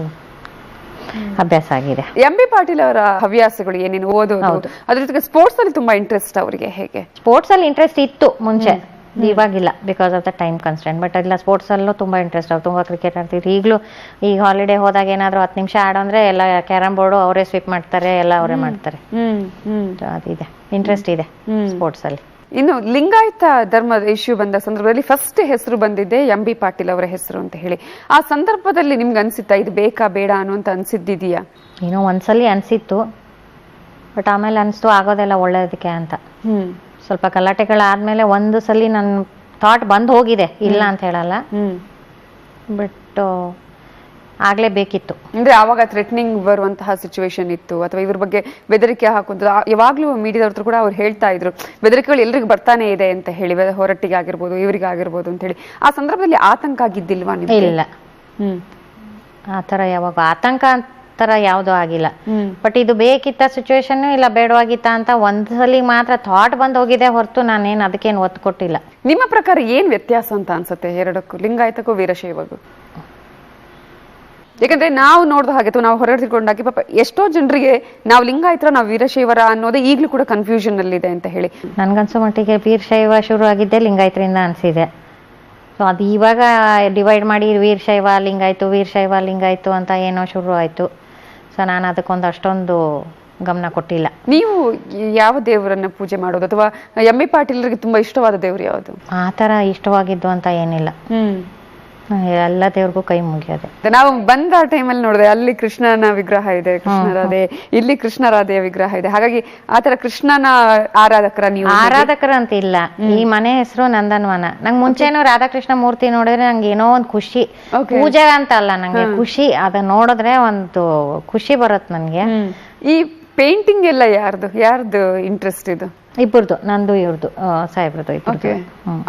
S3: ಅಭ್ಯಾಸ ಆಗಿದೆ.
S2: ಎಂ ಬಿ ಪಾಟೀಲ್ ಅವರ ಹವ್ಯಾಸಗಳು ಏನೇನು ಓದೋದು? ಅದ್ರ ಜೊತೆಗೆ ಸ್ಪೋರ್ಟ್ಸ್ ಅಲ್ಲಿ ತುಂಬಾ ಇಂಟ್ರೆಸ್ಟ್ ಅವರಿಗೆ ಹೇಗೆ?
S3: ಸ್ಪೋರ್ಟ್ಸ್ ಅಲ್ಲಿ ಇಂಟ್ರೆಸ್ಟ್ ಇತ್ತು ಮುಂಚೆ. ಇವಾಗಿಲ್ಲ because of the time constant but ಇಲ್ಲ ಸ್ಪೋರ್ಟ್ಸ್ ಅಲ್ಲೂ ತುಂಬಾ ಇಂಟ್ರೆಸ್ಟ್ ಅವ್ರು ತುಂಬಾ ಕ್ರಿಕೆಟ್ ಆಡ್ತಿದ್ರು. ಈಗಲೂ ಈಗ ಹಾಲಿಡೇ ಹೋದಾಗ ಏನಾದ್ರೂ ಹತ್ತು ನಿಮಿಷ ಆಡೋಂದ್ರೆ ಎಲ್ಲ ಕ್ಯಾರಮ್ ಬೋರ್ಡು ಅವರೇ ಸ್ವೀಪ್ ಮಾಡ್ತಾರೆ ಎಲ್ಲ ಅವರೇ ಮಾಡ್ತಾರೆ.
S2: ಹ್ಮ್ ಹ್ಮ್.
S3: ಅದಿದೆ. ಇಂಟ್ರೆಸ್ಟ್ ಇದೆ ಸ್ಪೋರ್ಟ್ಸ್ ಅಲ್ಲಿ
S2: ಇನ್ನು ಲಿಂಗಾಯತ ಧರ್ಮದ ಇಶ್ಯೂ ಬಂದ ಸಂದರ್ಭದಲ್ಲಿ ಫಸ್ಟ್ ಹೆಸರು ಬಂದಿದ್ದೆ ಎಂ ಬಿ ಪಾಟೀಲ್ ಅವರ ಹೆಸರು ಅಂತ ಹೇಳಿ. ಆ ಸಂದರ್ಭದಲ್ಲಿ ನಿಮ್ಗೆ ಅನ್ಸಿತ್ತಾ ಇದು ಬೇಕಾ ಬೇಡ ಅನ್ನುವಂತ ಅನ್ಸಿದ್ದಿದೆಯಾ?
S3: ಏನೋ ಒಂದ್ಸಲಿ ಅನ್ಸಿತ್ತು. ಬಟ್ ಆಮೇಲೆ ಅನಿಸ್ತು ಆಗೋದೆಲ್ಲ ಒಳ್ಳೇದಕ್ಕೆ ಅಂತ.
S2: ಹ್ಮ್.
S3: ಸ್ವಲ್ಪ ಗಲಾಟೆಗಳಾದ್ಮೇಲೆ ಒಂದು ಸಲ ನನ್ನ ಥಾಟ್ ಬಂದು ಹೋಗಿದೆ. ಇಲ್ಲ ಅಂತ ಹೇಳಲ್ಲ. ಬಟ್ ಆಗ್ಲೇಬೇಕಿತ್ತು
S2: ಅಂದ್ರೆ ಆವಾಗ ಥ್ರೆಟ್ನಿಂಗ್ ಬರುವಂತಹ ಸಿಚುವೇಶನ್ ಇತ್ತು. ಅಥವಾ ಇವ್ರ ಬಗ್ಗೆ ಬೆದರಿಕೆ ಹಾಕುವಂಥದ್ದು ಆ- ಯಾವಾಗ್ಲೂ ಮೀಡಿಯಾದವ್ರ ಹತ್ರ ಕೂಡ ಅವ್ರು ಹೇಳ್ತಾ ಇದ್ರು ಬೆದರಿಕೆಗಳು ಎಲ್ರಿಗೂ ಬರ್ತಾನೆ ಇದೆ ಅಂತ ಹೇಳಿ ಹೊರಟ್ಟಿಗೆ ಆಗಿರ್ಬೋದು ಇವರಿಗೆ ಆಗಿರ್ಬೋದು ಅಂತ ಹೇಳಿ. ಆ ಸಂದರ್ಭದಲ್ಲಿ ಆತಂಕ ಆಗಿದ್ದಿಲ್ವಾ
S3: ಇಲ್ಲ.
S2: ಹ್ಮ್.
S3: ಆ ಥರ ಯಾವಾಗ ಆತಂಕ ಥರ ಯಾವುದೂ ಆಗಿಲ್ಲ. ಬಟ್ ಇದು ಬೇಕಿತ್ತ ಸಿಚುವೇಶನ್ ಇಲ್ಲ ಬೇಡವಾಗಿತ್ತ ಅಂತ ಒಂದ್ಸಲಿ ಮಾತ್ರ ಥಾಟ್ ಬಂದು ಹೋಗಿದೆ ಹೊರತು ನಾನೇನು ಅದಕ್ಕೇನು ಒತ್ತು ಕೊಟ್ಟಿಲ್ಲ.
S2: ನಿಮ್ಮ ಪ್ರಕಾರ ಏನ್ ವ್ಯತ್ಯಾಸ ಅಂತ ಅನ್ಸುತ್ತೆ ಎರಡಕ್ಕೂ ಲಿಂಗಾಯತಕ್ಕೂ ವೀರಶೈವಗೂ? ಯಾಕಂದ್ರೆ ನಾವು ನೋಡಿದ ಹಾಗೆ ನಾವು ಹೊರಡಿಸಿಕೊಂಡಾಗಿ ತಿಳ್ಕೊಂಡಾಗೆ ಪಾಪ ಎಷ್ಟೋ ಜನರಿಗೆ ನಾವು ಲಿಂಗಾಯತರ ನಾವು ವೀರಶೈವರ ಅನ್ನೋದೇ ಈಗಲೂ ಕೂಡ ಕನ್ಫ್ಯೂಷನ್ ಅಲ್ಲಿ ಇದೆ ಅಂತ ಹೇಳಿ.
S3: ನನ್ಗನ್ಸೋ ಮಟ್ಟಿಗೆ ವೀರಶೈವ ಶುರು ಆಗಿದ್ದೆ ಲಿಂಗಾಯತರಿಂದ ಅನ್ಸಿದೆ. ಸೊ ಅದು ಇವಾಗ ಡಿವೈಡ್ ಮಾಡಿ ವೀರಶೈವ ಲಿಂಗಾಯ್ತು ವೀರಶೈವ ಲಿಂಗಾಯ್ತು ಅಂತ ಏನೋ ಶುರು ಆಯಿತು. ಸೊ ನಾನು ಅದಕ್ಕೊಂದು ಅಷ್ಟೊಂದು ಗಮನ ಕೊಟ್ಟಿಲ್ಲ.
S2: ನೀವು ಯಾವ ದೇವರನ್ನ ಪೂಜೆ ಮಾಡೋದು? ಅಥವಾ ಎಂ ಎ ಪಾಟೀಲರಿಗೆ ತುಂಬಾ ಇಷ್ಟವಾದ ದೇವರು ಯಾವುದು?
S3: ಆ ಥರ ಇಷ್ಟವಾಗಿದ್ದು ಅಂತ ಏನಿಲ್ಲ. ಎಲ್ಲ ದೇವ್ರಿಗೂ ಕೈ ಮುಗಿಯೋದೆ.
S2: ನಾವು ಬಂದ ಟೈಮಲ್ಲಿ ನೋಡಿದೆ ಅಲ್ಲಿ ಕೃಷ್ಣನ ವಿಗ್ರಹ ಇದೆ ಕೃಷ್ಣರಾಧೆ ಇಲ್ಲಿ ಕೃಷ್ಣರಾಧೆಯ ವಿಗ್ರಹ ಇದೆ. ಹಾಗಾಗಿ ಆತರ ಕೃಷ್ಣನ ಆರಾಧಕರ ನೀವು
S3: ಆರಾಧಕರ ಅಂತ ಇಲ್ಲ. ಈ ಮನೆ ಹೆಸರು ನಂದನ್ವನ. ನಂಗೆ ಮುಂಚೆನೂ ರಾಧಾಕೃಷ್ಣ ಮೂರ್ತಿ ನೋಡಿದ್ರೆ ನಂಗೆ ಏನೋ ಒಂದು ಖುಷಿ. ಪೂಜೆ ಅಂತ ಅಲ್ಲ ನಂಗೆ ಖುಷಿ. ಅದನ್ನ ನೋಡಿದ್ರೆ ಒಂದು ಖುಷಿ ಬರುತ್ತೆ ನನ್ಗೆ.
S2: ಈ ಪೇಂಟಿಂಗ್ ಎಲ್ಲ ಯಾರ್ದು? ಯಾರ್ದು ಇಂಟ್ರೆಸ್ಟ್ ಇದು?
S3: ಇಬ್ಬರದು ನಂದು ಇವ್ರದ್ದು ಸಾಹೇಬ್ರದ್ದು
S2: ಓಕೆ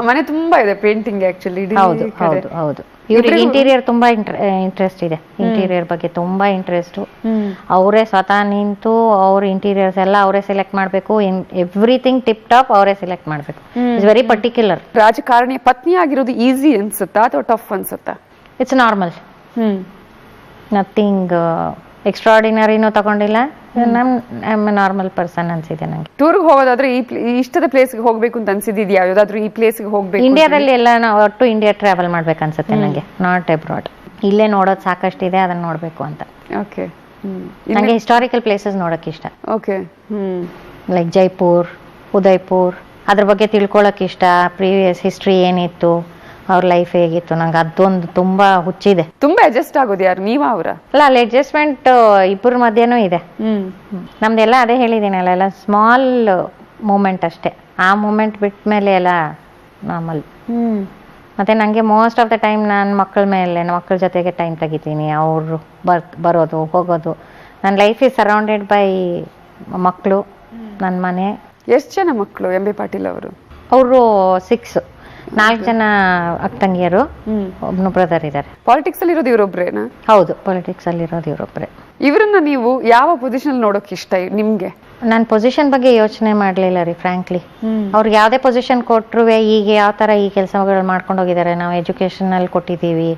S2: ಮನೆ ತುಂಬಾ ಇದೆ ಪೇಂಟಿಂಗ್ ಆಕ್ಚುಲಿ
S3: ಹೌದು ಹೌದು ಹೌದು. ಇವ್ರಿಗೆ ಇಂಟೀರಿಯರ್ ತುಂಬಾ ಇಂಟ್ರೆಸ್ಟ್ ಇದೆ. ಇಂಟೀರಿಯರ್ ಬಗ್ಗೆ ತುಂಬಾ ಇಂಟ್ರೆಸ್ಟ್ ಅವರೇ ಸ್ವತಃ ನಿಂತು ಅವ್ರ ಇಂಟೀರಿಯರ್ಸ್ ಎಲ್ಲ ಅವರೇ ಸೆಲೆಕ್ಟ್ ಮಾಡಬೇಕು. ಎವ್ರಿಥಿಂಗ್ ಟಿಪ್ ಟಾಪ್ ಅವರೇ ಸೆಲೆಕ್ಟ್ ಮಾಡಬೇಕು. ಇಟ್ಸ್ ವೆರಿ ಪರ್ಟಿಕ್ಯುಲರ್
S2: ರಾಜಕಾರಣಿ ಪತ್ನಿ ಆಗಿರೋದು ಈಸಿ ಅನ್ಸುತ್ತಾ ಅಥವಾ ಟಫ್ ಅನ್ಸುತ್ತಾ?
S3: ಇಟ್ಸ್ ನಾರ್ಮಲ್ ನಥಿಂಗ್ ಎಕ್ಸ್ಟ್ರಾಡಿನರಿನೂ ತಗೊಂಡಿಲ್ಲ. ನಮ್ ನಾರ್ಮಲ್ ಪರ್ಸನ್ ಅನ್ಸಿದೆ ನಂಗೆ.
S2: ಟೂರ್ಗೆ ಹೋಗೋದಾದ್ರೆ ಈ ಇಷ್ಟದ ಪ್ಲೇಸ್ಗೆ ಹೋಗ್ಬೇಕು ಅಂತ ಅನ್ಸಿದ್ಯಾ ಯಾವ್ದಾದ್ರು ಈ ಪ್ಲೇಸ್ಗೆ ಹೋಗ್ಬೇಕು
S3: ಇಂಡಿಯಾದಲ್ಲಿ ಎಲ್ಲ ನಾವು ಒಟ್ಟು ಇಂಡಿಯಾ ಟ್ರಾವೆಲ್ ಮಾಡ್ಬೇಕು ಅನ್ಸುತ್ತೆ ನಂಗೆ. ನಾಟ್ ಅಬ್ರಾಡ್ ಇಲ್ಲೇ ನೋಡೋದು ಸಾಕಷ್ಟಿದೆ ಅದನ್ನ ನೋಡ್ಬೇಕು ಅಂತ.
S2: Okay hmm.
S3: ನಂಗೆ ಹಿಸ್ಟಾರಿಕಲ್ ಪ್ಲೇಸಸ್ ನೋಡಕ್ ಇಷ್ಟ.
S2: ಓಕೆ
S3: ಲೈಕ್ ಜೈಪುರ್ ಉದಯ್ಪುರ್ ಅದ್ರ ಬಗ್ಗೆ ತಿಳ್ಕೊಳಕ್ ಇಷ್ಟ. ಪ್ರೀವಿಯಸ್ ಹಿಸ್ಟ್ರಿ ಏನಿತ್ತು? ಅವ್ರ ಲೈಫ್ ಹೇಗಿತ್ತು? ನಂಗೆ ಅದೊಂದು ತುಂಬಾ ಹುಚ್ಚಿದೆ.
S2: ತುಂಬಾ ಅಡ್ಜಸ್ಟ್ ಆಗೋದು ಯಾರು? ನೀವ ಅವರ?
S3: ಅಲ್ಲ ಅಲ್ಲಿ ಅಡ್ಜಸ್ಟ್ಮೆಂಟ್ ಇಬ್ಬರ ಮಧ್ಯನೂ ಇದೆ.
S2: ಹ್ಮ್.
S3: ನಮ್ದೆಲ್ಲ ಅದೇ ಹೇಳಿದ್ದೀನಲ್ಲ ಎಲ್ಲ ಸ್ಮಾಲ್ ಮೂಮೆಂಟ್ ಅಷ್ಟೇ. ಆ ಮೂಮೆಂಟ್ ಬಿಟ್ಟ ಮೇಲೆ ಎಲ್ಲ ನಾರ್ಮಲ್
S2: ಹ್ಮ್.
S3: ಮತ್ತೆ ನನಗೆ ಮೋಸ್ಟ್ ಆಫ್ ದ ಟೈಮ್ ನಾನು ಮಕ್ಕಳ ಮೇಲೆ ನನ್ನ ಮಕ್ಕಳ ಜೊತೆಗೆ ಟೈಮ್ ತೆಗಿತೀನಿ. ಅವರು ಬರ್ ಬರೋದು ಹೋಗೋದು. ನನ್ನ ಲೈಫ್ ಇಸ್ ಸರೌಂಡೆಡ್ ಬೈ ಮಕ್ಕಳು ನನ್ನ ಮನೆ.
S2: ಎಷ್ಟು ಜನ ಮಕ್ಕಳು? ಎಂ ಬಿ ಪಾಟೀಲ್ ಅವರು?
S3: ಅವರು ಸಿಕ್ಸ್ ನಾಲ್ಕು ಜನ ಅಕ್ಕ ತಂಗಿಯರು ಒಬ್ನು ಬ್ರದರ್ ಇದ್ದಾರೆ
S2: ಪಾಲಿಟಿಕ್ಸ್ ಅಲ್ಲಿ ಇರೋದು ಇವರೊಬ್ರೇನಾ?
S3: ಹೌದು ಅಲ್ಲಿ ಇರೋದು ಇವರೊಬ್ಬರೇ
S2: ಇವರನ್ನ ನೀವು ಯಾವ ಪೊಸಿಷನ್ ನೋಡೋಕೆ ಇಷ್ಟ ನಿಮ್ಗೆ?
S3: ನಾನು ಪೊಸಿಷನ್ ಬಗ್ಗೆ ಯೋಚನೆ ಮಾಡಲಿಲ್ಲ ರೀ ಫ್ರಾಂಕ್ಲಿ ಅವ್ರಿಗೆ ಯಾವುದೇ ಪೊಸಿಷನ್ ಕೊಟ್ಟರು ಈಗ ಯಾವ ಥರ ಈ ಕೆಲಸಗಳು ಮಾಡ್ಕೊಂಡು ಹೋಗಿದ್ದಾರೆ. ನಾವು ಎಜುಕೇಷನಲ್ಲಿ ಕೊಟ್ಟಿದ್ದೀವಿ.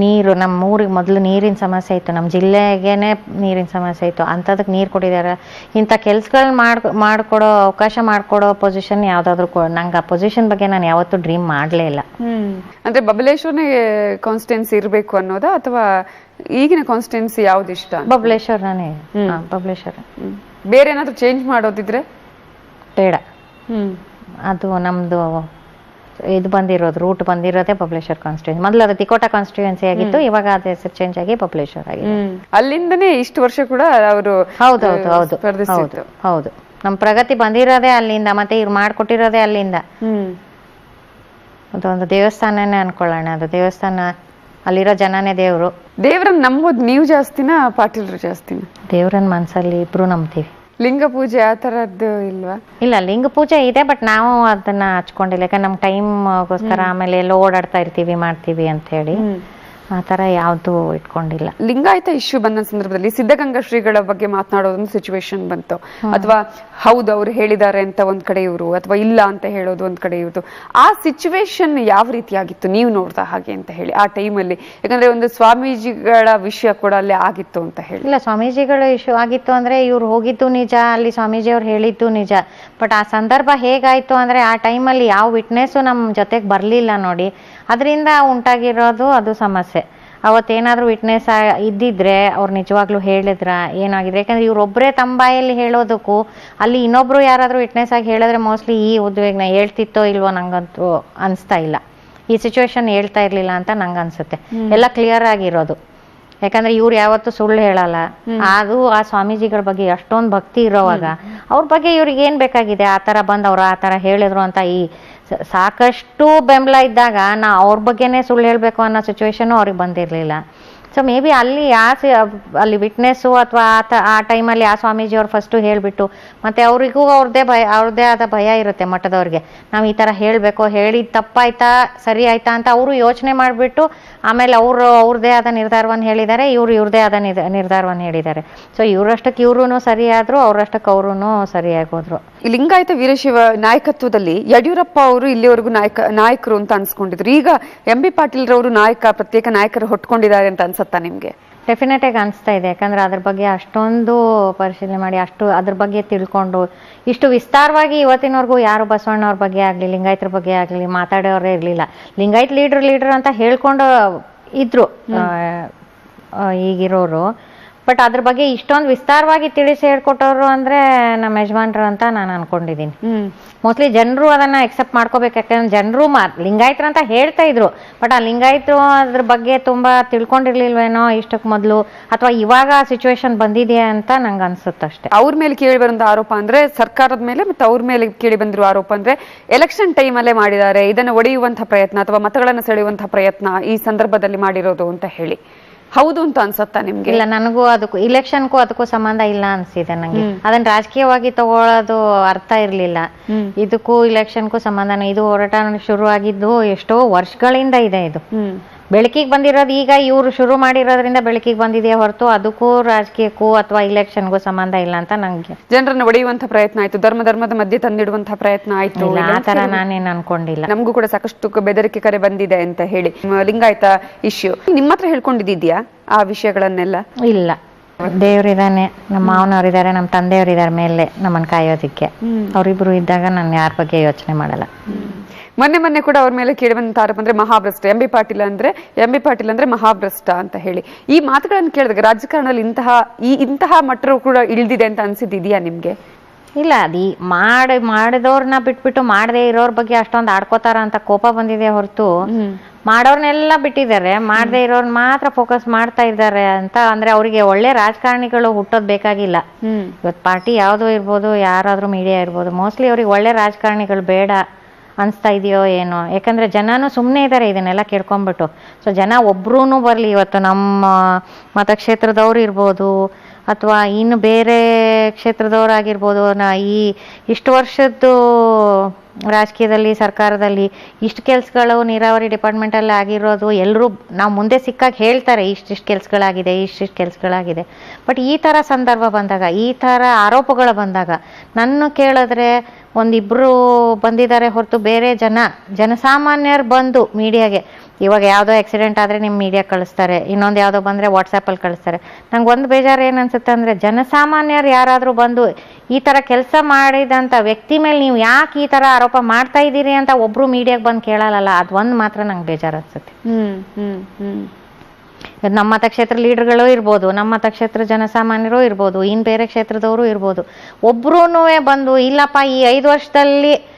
S3: ನೀರು ನಮ್ಮ ಊರಿಗೆ ಮೊದಲು ನೀರಿನ ಸಮಸ್ಯೆ ಇತ್ತು ನಮ್ಮ ಜಿಲ್ಲೆಗೇನೆ ನೀರಿನ ಸಮಸ್ಯೆ ಇತ್ತು. ಅಂಥದಕ್ಕೆ ನೀರು ಕೊಟ್ಟಿದ್ದಾರೆ ಇಂಥ ಕೆಲ್ಸಗಳನ್ನ ಮಾಡ್ ಮಾಡಿಕೊಡೋ ಅವಕಾಶ ಮಾಡಿಕೊಡೋ ಪೊಸಿಷನ್ ಯಾವುದಾದ್ರೂ ನಂಗೆ ಆ ಪೊಸಿಷನ್ ಬಗ್ಗೆ ನಾನು ಯಾವತ್ತೂ ಡ್ರೀಮ್ ಮಾಡಲೇ ಇಲ್ಲ.
S2: ಅಂದರೆ ಅಂದ್ರೆ ಬಬಲೇಶ್ವರನೇ ಕಾನ್ಸ್ಟೆನ್ಸಿ ಇರಬೇಕು ಅನ್ನೋದಾ? ಅಥವಾ ಈಗಿನ ಕಾನ್ಸ್ಟೆನ್ಸಿ ಯಾವ್ದು ಇಷ್ಟ?
S3: ಬಬಲೇಶ್ವರ ನಾನೇ ಬಬಲೇಶ್ವರ.
S2: ಬೇರೆ ಏನಾದರೂ ಚೇಂಜ್ ಮಾಡೋದಿದ್ರೆ?
S3: ಬೇಡ. ಅದು ನಮ್ಮದು ಇದು ಬಂದಿರೋದು ರೂಟ್ ಬಂದಿರೋದೇ ಪಬ್ಲೇಶ್ವರ್ ಕಾನ್ಸ್ಟಿಟ್ಯೂನ್ಸಿ ಮೊದಲು ಅದು ತಿಕೋಟ ಕಾನ್ಸ್ಟಿಟ್ಯೂನ್ಸಿ ಆಗಿತ್ತು ಇವಾಗ ಅದು ಹೆಸರು ಚೇಂಜ್ ಆಗಿ ಬಬಲೇಶ್ವರ್ ಆಗಿದೆ.
S2: ಅಲ್ಲಿಂದನೇ ಇಷ್ಟು ವರ್ಷ ಕೂಡ ಅವರು
S3: ಹೌದು ಹೌದು ಹೌದು ಹೌದು ಹೌದು. ನಮ್ಮ ಪ್ರಗತಿ ಬಂದಿರೋದೇ ಅಲ್ಲಿಂದ ಮತ್ತೆ ಇವ್ರು ಮಾಡ್ಕೊಟ್ಟಿರೋದೇ ಅಲ್ಲಿಂದ. ಅದೊಂದು ದೇವಸ್ಥಾನನೇ ಅನ್ಕೊಳ್ಳೋಣ ಅದು ದೇವಸ್ಥಾನ ಅಲ್ಲಿರೋ ಜನನೇ ದೇವರು.
S2: ದೇವ್ರನ್ನ ನಂಬೋದು ನೀವು ಜಾಸ್ತಿನಾ ಪಾಟೀಲ್ರು ಜಾಸ್ತಿನಾ?
S3: ದೇವ್ರನ್ನ ಮನ್ಸಲ್ಲಿ ಇಬ್ರು ನಂಬ್ತೀವಿ.
S2: ಲಿಂಗ ಪೂಜೆ ಆ ತರದ್ದು ಇಲ್ವಾ?
S3: ಇಲ್ಲ ಲಿಂಗ ಪೂಜೆ ಇದೆ ಬಟ್ ನಾವು ಅದನ್ನ ಹಚ್ಕೊಂಡಿಲ್ಲ. ಯಾಕಂದ್ರೆ ನಮ್ಮ ಟೈಮ್ಗೋಸ್ಕರ ಆಮೇಲೆ ಎಲ್ಲ ಓಡಾಡ್ತಾ ಇರ್ತೀವಿ ಮಾಡ್ತೀವಿ ಅಂತ ಹೇಳಿ. ಆ ಯಾವ್ದು ಯಾವುದು ಇಟ್ಕೊಂಡಿಲ್ಲ.
S2: ಲಿಂಗಾಯತ ಇಶ್ಯೂ ಬಂದ ಸಂದರ್ಭದಲ್ಲಿ ಸಿದ್ಧಗಂಗಾ ಶ್ರೀಗಳ ಬಗ್ಗೆ ಮಾತನಾಡೋದೊಂದು ಸಿಚುವೇಶನ್ ಬಂತು. ಅಥವಾ ಹೌದು, ಅವ್ರು ಹೇಳಿದ್ದಾರೆ ಅಂತ ಒಂದ್ ಕಡೆ ಇವರು ಅಥವಾ ಇಲ್ಲ ಅಂತ ಹೇಳೋದು ಒಂದ್ ಕಡೆ ಇವರು ಆ ಸಿಚುವೇಶನ್ ಯಾವ ರೀತಿಯಾಗಿತ್ತು? ನೀವು ನೋಡ್ತಾ ಹಾಗೆ ಅಂತ ಹೇಳಿ, ಆ ಟೈಮಲ್ಲಿ. ಯಾಕಂದ್ರೆ ಒಂದು ಸ್ವಾಮೀಜಿಗಳ ವಿಷಯ ಕೂಡ ಅಲ್ಲಿ ಆಗಿತ್ತು ಅಂತ ಹೇಳಿ.
S3: ಇಲ್ಲ, ಸ್ವಾಮೀಜಿಗಳ ಇಶ್ಯೂ ಆಗಿತ್ತು ಅಂದ್ರೆ ಇವ್ರು ಹೋಗಿದ್ದು ನಿಜ, ಅಲ್ಲಿ ಸ್ವಾಮೀಜಿ ಅವ್ರು ಹೇಳಿದ್ದು ನಿಜ. ಬಟ್ ಆ ಸಂದರ್ಭ ಹೇಗಾಯ್ತು ಅಂದ್ರೆ ಆ ಟೈಮಲ್ಲಿ ಯಾವ ವಿಟ್ನೆಸ್ಸು ನಮ್ಮ ಜೊತೆಗೆ ಬರಲಿಲ್ಲ ನೋಡಿ. ಅದರಿಂದ ಉಂಟಾಗಿರೋದು ಅದು ಸಮಸ್ಯೆ. ಅವತ್ತೇನಾದ್ರೂ ವಿಟ್ನೆಸ್ ಇದ್ದಿದ್ರೆ ಅವ್ರು ನಿಜವಾಗ್ಲೂ ಹೇಳಿದ್ರ ಏನಾಗಿದೆ? ಯಾಕಂದ್ರೆ ಇವರೊಬ್ಬರೇ ತಮ್ಮ ಬಾಯಲ್ಲಿ ಹೇಳೋದಕ್ಕೂ ಅಲ್ಲಿ ಇನ್ನೊಬ್ರು ಯಾರಾದರೂ ವಿಟ್ನೆಸ್ ಆಗಿ ಹೇಳಿದ್ರೆ ಮೋಸ್ಟ್ಲಿ ಈ ಉದ್ವೇಗನ ಹೇಳ್ತಿತ್ತೋ ಇಲ್ವೋ ನಂಗಂತೂ ಅನಿಸ್ತಾ ಇಲ್ಲ. ಈ ಸಿಚುವೇಶನ್ ಹೇಳ್ತಾ ಇರ್ಲಿಲ್ಲ ಅಂತ ನಂಗೆ ಅನ್ಸುತ್ತೆ. ಎಲ್ಲ ಕ್ಲಿಯರ್ ಆಗಿರೋದು. ಯಾಕಂದ್ರೆ ಇವ್ರು ಯಾವತ್ತೂ ಸುಳ್ಳು ಹೇಳಲ್ಲ. ಅದು ಆ ಸ್ವಾಮೀಜಿಗಳ ಬಗ್ಗೆ ಅಷ್ಟೊಂದು ಭಕ್ತಿ ಇರೋವಾಗ ಅವ್ರ ಬಗ್ಗೆ ಇವ್ರಿಗೆ ಏನು ಬೇಕಾಗಿದೆ? ಆ ಥರ ಬಂದು ಅವ್ರು ಆ ಥರ ಹೇಳಿದ್ರು ಅಂತ ಈ ಸಾಕಷ್ಟು ಬೆಂಬಲ ಇದ್ದಾಗ ನಾ ಅವ್ರ ಬಗ್ಗೆನೇ ಸುಳ್ಳು ಹೇಳಬೇಕು ಅನ್ನೋ ಸಿಚುವೇಶನು ಅವ್ರಿಗೆ ಬಂದಿರಲಿಲ್ಲ. ಸೊ ಮೇ ಬಿ ಅಲ್ಲಿ ಆ ಅಲ್ಲಿ ವಿಟ್ನೆಸ್ಸು ಅಥವಾ ಆ ತ ಆ ಟೈಮಲ್ಲಿ ಆ ಸ್ವಾಮೀಜಿ ಅವ್ರು ಫಸ್ಟು ಹೇಳಿಬಿಟ್ಟು, ಮತ್ತು ಅವರಿಗೂ ಅವ್ರದ್ದೇ ಭಯ ಅವ್ರದ್ದೇ ಆದ ಭಯ ಇರುತ್ತೆ ಮಠದವ್ರಿಗೆ. ನಾವು ಈ ಥರ ಹೇಳಬೇಕು ಹೇಳಿದ ತಪ್ಪಾಯ್ತಾ, ಸರಿ ಆಯ್ತಾ ಅಂತ ಅವರು ಯೋಚನೆ ಮಾಡಿಬಿಟ್ಟು, ಆಮೇಲೆ ಅವರು ಅವ್ರದ್ದೇ ಆದ ನಿರ್ಧಾರವನ್ನು ಹೇಳಿದ್ದಾರೆ, ಇವರು ಇವ್ರದ್ದೇ ಆದ ನಿರ್- ನಿರ್ಧಾರವನ್ನು ಹೇಳಿದ್ದಾರೆ. ಸೊ ಇವರಷ್ಟಕ್ಕೆ ಇವ್ರೂ ಸರಿಯಾದರು ಅವರಷ್ಟಕ್ಕೆ ಅವರು ಸರಿಯಾಗಿ ಹೋದ್ರು.
S2: ಈ ಲಿಂಗಾಯತ ವೀರಶಿವ ನಾಯಕತ್ವದಲ್ಲಿ ಯಡಿಯೂರಪ್ಪ ಅವರು ಇಲ್ಲಿವರೆಗೂ ನಾಯಕ ನಾಯಕರು ಅಂತ ಅನ್ಸ್ಕೊಂಡಿದ್ರು. ಈಗ ಎಂ ಬಿ ಪಾಟೀಲ್ ರವರು ನಾಯಕ ಪ್ರತ್ಯೇಕ ನಾಯಕರು ಹೊಟ್ಕೊಂಡಿದ್ದಾರೆ ಅಂತ ಅನ್ಸತ್ತಾ ನಿಮ್ಗೆ?
S3: ಡೆಫಿನೆಟ್ ಆಗಿ ಅನಿಸ್ತಾ ಇದೆ. ಯಾಕಂದ್ರೆ ಅದ್ರ ಬಗ್ಗೆ ಅಷ್ಟೊಂದು ಪರಿಶೀಲನೆ ಮಾಡಿ ಅಷ್ಟು ಅದ್ರ ಬಗ್ಗೆ ತಿಳ್ಕೊಂಡು ಇಷ್ಟು ವಿಸ್ತಾರವಾಗಿ ಇವತ್ತಿನವರೆಗೂ ಯಾರು ಬಸವಣ್ಣವ್ರ ಬಗ್ಗೆ ಆಗಲಿ ಲಿಂಗಾಯತರ ಬಗ್ಗೆ ಆಗಲಿ ಮಾತಾಡೋರೇ ಇರಲಿಲ್ಲ. ಲಿಂಗಾಯತ್ ಲೀಡ್ರ್ ಲೀಡ್ರ್ ಅಂತ ಹೇಳ್ಕೊಂಡು ಇದ್ರು ಈಗಿರೋರು. ಬಟ್ ಅದ್ರ ಬಗ್ಗೆ ಇಷ್ಟೊಂದು ವಿಸ್ತಾರವಾಗಿ ತಿಳಿಸಿ ಹೇಳ್ಕೊಟ್ಟವ್ರು ಅಂದ್ರೆ ನಮ್ಮ ಯಜಮಾನ್ರು ಅಂತ ನಾನು ಅನ್ಕೊಂಡಿದ್ದೀನಿ ಮೋಸ್ಟ್ಲಿ ಜನರು ಅದನ್ನ ಎಕ್ಸೆಪ್ಟ್ ಮಾಡ್ಕೋಬೇಕು. ಯಾಕಂದ್ರೆ ಜನರು ಮಾ ಲಿಂಗಾಯತರು ಅಂತ ಹೇಳ್ತಾ ಇದ್ರು. ಬಟ್ ಆ ಲಿಂಗಾಯತರು ಅದ್ರ ಬಗ್ಗೆ ತುಂಬಾ ತಿಳ್ಕೊಂಡಿರ್ಲಿಲ್ವೇನೋ ಇಷ್ಟಕ್ಕೆ ಮೊದಲು? ಅಥವಾ ಇವಾಗ ಸಿಚುವೇಶನ್ ಬಂದಿದೆಯಾ ಅಂತ ನಂಗೆ ಅನ್ಸುತ್ತೆ ಅಷ್ಟೇ.
S2: ಅವ್ರ ಮೇಲೆ ಕೇಳಿ ಬರುವಂತ ಆರೋಪ ಅಂದ್ರೆ ಸರ್ಕಾರದ ಮೇಲೆ ಮತ್ತೆ ಅವ್ರ ಮೇಲೆ ಕೇಳಿ ಬಂದಿರುವ ಆರೋಪ ಅಂದ್ರೆ ಎಲೆಕ್ಷನ್ ಟೈಮ್ ಅಲ್ಲೇ ಮಾಡಿದ್ದಾರೆ. ಇದನ್ನು ಒಡೆಯುವಂತಹ ಪ್ರಯತ್ನ ಅಥವಾ ಮತಗಳನ್ನು ಸೆಳೆಯುವಂತಹ ಪ್ರಯತ್ನ ಈ ಸಂದರ್ಭದಲ್ಲಿ ಮಾಡಿರೋದು ಅಂತ ಹೇಳಿ. ಹೌದು ಅಂತ ಅನ್ಸತ್ತಾ ನಿಮ್ಗೆ?
S3: ಇಲ್ಲ ನನಗೂ ಅದಕ್ಕೂ ಇಲೆಕ್ಷನ್ಗೂ ಅದಕ್ಕೂ ಸಂಬಂಧ ಇಲ್ಲ ಅನ್ಸಿದೆ ನಂಗೆ. ಅದನ್ನ ರಾಜಕೀಯವಾಗಿ ತಗೊಳ್ಳೋದು ಅರ್ಥ ಇರ್ಲಿಲ್ಲ. ಇದಕ್ಕೂ ಇಲೆಕ್ಷನ್ಗೂ ಸಂಬಂಧನ ಇದು ಹೋರಾಟ ಶುರು ಆಗಿದ್ದು ಎಷ್ಟೋ ವರ್ಷಗಳಿಂದ ಇದೆ ಇದು. ಬೆಳಕಿಗೆ ಬಂದಿರೋದು ಈಗ ಇವರು ಶುರು ಮಾಡಿರೋದ್ರಿಂದ ಬೆಳಕಿಗೆ ಬಂದಿದೆಯೇ ಹೊರತು ಅದಕ್ಕೂ ರಾಜಕೀಯಕ್ಕೂ ಅಥವಾ ಇಲೆಕ್ಷನ್ಗೂ ಸಂಬಂಧ ಇಲ್ಲ ಅಂತ ನಂಗೆ.
S2: ಜನರನ್ನು ಒಡೆಯುವಂತಹ ಪ್ರಯತ್ನ ಆಯ್ತು ಧರ್ಮ ಧರ್ಮದ ಮಧ್ಯೆ ತಂದಿಡುವಂತಹ ಪ್ರಯತ್ನ ಆಯ್ತು.
S3: ಇಲ್ಲ ಆ ತರ ನಾನೇನು ಅನ್ಕೊಂಡಿಲ್ಲ.
S2: ನಮಗೂ ಕೂಡ ಸಾಕಷ್ಟು ಬೆದರಿಕೆ ಕರೆ ಬಂದಿದೆ ಅಂತ ಹೇಳಿ. ಲಿಂಗಾಯತ ಇಶ್ಯೂ ನಿಮ್ಮ ಹತ್ರ ಹೇಳ್ಕೊಂಡಿದ್ಯಾ ಆ ವಿಷಯಗಳನ್ನೆಲ್ಲ?
S3: ಇಲ್ಲ. ದೇವ್ರಿದಾನೆ ನಮ್ಮ ಮಾವನವ್ರಿದ್ದಾರೆ ನಮ್ಮ ತಂದೆಯವರಿದ್ದಾರೆ ಮೇಲೆ ನಮ್ಮನ್ನ ಕಾಯೋದಿಕ್ಕೆ. ಅವರಿಬ್ರು ಇದ್ದಾಗ ನಾನು ಯಾರ ಬಗ್ಗೆ ಯೋಚನೆ ಮಾಡಲ್ಲ.
S2: ಮೊನ್ನೆ ಮೊನ್ನೆ ಕೂಡ ಅವ್ರ ಮೇಲೆ ಕೇಳಿ ಬಂದಂತ ಆರೋಪ ಅಂದ್ರೆ ಮಹಾಭ್ರಷ್ಟ ಎಂ ಬಿ ಪಾಟೀಲ್ ಅಂದ್ರೆ ಎಂ ಬಿ ಪಾಟೀಲ್ ಅಂದ್ರೆ ಮಹಾಭ್ರಷ್ಟ ಅಂತ ಹೇಳಿ. ಈ ಮಾತುಗಳನ್ನು ಕೇಳಿದಾಗ ರಾಜಕಾರಣದಲ್ಲಿ ಇಂತಹ ಈ ಇಂತಹ ಮಟ್ಟರು ಕೂಡ ಇಳಿದಿದೆ ಅಂತ ಅನ್ಸಿದ್ದಿದ್ಯಾ ನಿಮ್ಗೆ?
S3: ಇಲ್ಲ ಅದು ಮಾಡಿ ಮಾಡಿದವ್ರನ್ನ ಬಿಟ್ಬಿಟ್ಟು ಮಾಡದೇ ಇರೋರ್ ಬಗ್ಗೆ ಅಷ್ಟೊಂದು ಆಡ್ಕೋತಾರ ಅಂತ ಕೋಪ ಬಂದಿದೆ ಹೊರತು. ಮಾಡೋರ್ನೆಲ್ಲ ಬಿಟ್ಟಿದ್ದಾರೆ. ಮಾಡದೇ ಇರೋರ್ನ ಮಾತ್ರ ಫೋಕಸ್ ಮಾಡ್ತಾ ಇದ್ದಾರೆ ಅಂತ ಅಂದ್ರೆ ಅವರಿಗೆ ಒಳ್ಳೆ ರಾಜಕಾರಣಿಗಳು ಹುಟ್ಟೋದ್ ಬೇಕಾಗಿಲ್ಲ.
S2: ಇವತ್
S3: ಇವತ್ತು ಪಾರ್ಟಿ ಯಾವ್ದು ಇರ್ಬೋದು ಯಾರಾದ್ರೂ ಮೀಡಿಯಾ ಇರ್ಬೋದು. ಮೋಸ್ಟ್ಲಿ ಅವ್ರಿಗೆ ಒಳ್ಳೆ ರಾಜಕಾರಣಿಗಳು ಬೇಡ ಅನಿಸ್ತಾ ಇದೆಯೋ ಏನೋ. ಯಾಕಂದ್ರೆ ಜನನೂ ಸುಮ್ಮನೆ ಇದ್ದಾರೆ ಇದನ್ನೆಲ್ಲ ಕೇಳ್ಕೊಂಬಿಟ್ಟು ಸೊ ಜನ ಒಬ್ರೂ ಬರಲಿ ಇವತ್ತು ನಮ್ಮ ಮತಕ್ಷೇತ್ರದವ್ರು ಇರ್ಬೋದು ಅಥವಾ ಇನ್ನು ಬೇರೆ ಕ್ಷೇತ್ರದವ್ರಾಗಿರ್ಬೋದು. ನಾ ಈ ಇಷ್ಟು ವರ್ಷದ್ದು ರಾಜಕೀಯದಲ್ಲಿ, ಸರ್ಕಾರದಲ್ಲಿ ಇಷ್ಟು ಕೆಲಸಗಳು ನೀರಾವರಿ ಡಿಪಾರ್ಟ್ಮೆಂಟಲ್ಲಿ ಆಗಿರೋದು ಎಲ್ಲರೂ ನಾವು ಮುಂದೆ ಸಿಕ್ಕಾಗ ಹೇಳ್ತಾರೆ ಇಷ್ಟಿಷ್ಟು ಕೆಲಸಗಳಾಗಿದೆ ಇಷ್ಟಿಷ್ಟು ಕೆಲಸಗಳಾಗಿದೆ. ಬಟ್ ಈ ಥರ ಸಂದರ್ಭ ಬಂದಾಗ, ಈ ಥರ ಆರೋಪಗಳು ಬಂದಾಗ ನನ್ನ ಕೇಳಿದ್ರೆ ಒಂದಿಬ್ಬರು ಬಂದಿದ್ದಾರೆ ಹೊರತು ಬೇರೆ ಜನ, ಜನಸಾಮಾನ್ಯರು ಬಂದು ಮೀಡಿಯಾಗೆ, ಇವಾಗ ಯಾವುದೋ ಆಕ್ಸಿಡೆಂಟ್ ಆದರೆ ನಿಮ್ಮ ಮೀಡಿಯಾ ಕಳಿಸ್ತಾರೆ, ಇನ್ನೊಂದು ಯಾವುದೋ ಬಂದರೆ ವಾಟ್ಸಪ್ಪಲ್ಲಿ ಕಳಿಸ್ತಾರೆ. ನಂಗೆ ಒಂದು ಬೇಜಾರು ಏನು ಅನಿಸುತ್ತೆ ಅಂದರೆ ಜನಸಾಮಾನ್ಯರು ಯಾರಾದರೂ ಬಂದು ಈ ಥರ ಕೆಲಸ ಮಾಡಿದಂಥ ವ್ಯಕ್ತಿ ಮೇಲೆ ನೀವು ಯಾಕೆ ಈ ಥರ ಆರೋಪ ಮಾಡ್ತಾ ಇದ್ದೀರಿ ಅಂತ ಒಬ್ರು ಮೀಡಿಯಾಗೆ ಬಂದು ಕೇಳಲ್ಲ ಅದು ಒಂದು ಮಾತ್ರ ನಂಗೆ ಬೇಜಾರು ಅನ್ಸುತ್ತೆ.
S2: ಹ್ಮ್ ಹ್ಮ್ ಹ್ಮ್.
S3: ಇವತ್ತು ನಮ್ಮ ಮತಕ್ಷೇತ್ರ ಲೀಡರ್ಗಳು ಇರ್ಬೋದು ನಮ್ಮ ಮತಕ್ಷೇತ್ರ ಜನಸಾಮಾನ್ಯರು ಇರ್ಬೋದು ಇನ್ನು ಬೇರೆ ಕ್ಷೇತ್ರದವರು ಇರ್ಬೋದು. ಒಬ್ರು ಬಂದು ಇಲ್ಲಪ್ಪ ಈ ಐದು ವರ್ಷದಲ್ಲಿ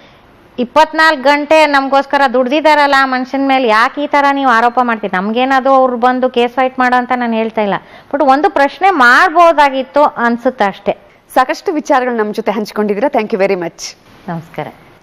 S3: ಇಪ್ಪತ್ನಾಲ್ಕು ಗಂಟೆ ನಮಗೋಸ್ಕರ ದುಡ್ದಿದಾರಲ್ಲ ಆ ಮನುಷ್ಯನ ಮೇಲೆ ಯಾಕೆ ಈ ಥರ ನೀವು ಆರೋಪ ಮಾಡ್ತೀರಿ? ನಮಗೇನದು ಅವ್ರು ಬಂದು ಕೇಸ್ ಫೈಟ್ ಮಾಡೋ ಅಂತ ನಾನು ಹೇಳ್ತಾ ಇಲ್ಲ. ಬಟ್ ಒಂದು ಪ್ರಶ್ನೆ ಮಾಡ್ಬೋದಾಗಿತ್ತು ಅನ್ಸುತ್ತೆ ಅಷ್ಟೇ.
S2: ಸಾಕಷ್ಟು ವಿಚಾರಗಳು ನಮ್ಮ ಜೊತೆ ಹಂಚಿಕೊಂಡಿದ್ದೀರಾ. ಥ್ಯಾಂಕ್ ಯು ವೆರಿ ಮಚ್
S3: ನಮಸ್ಕಾರ.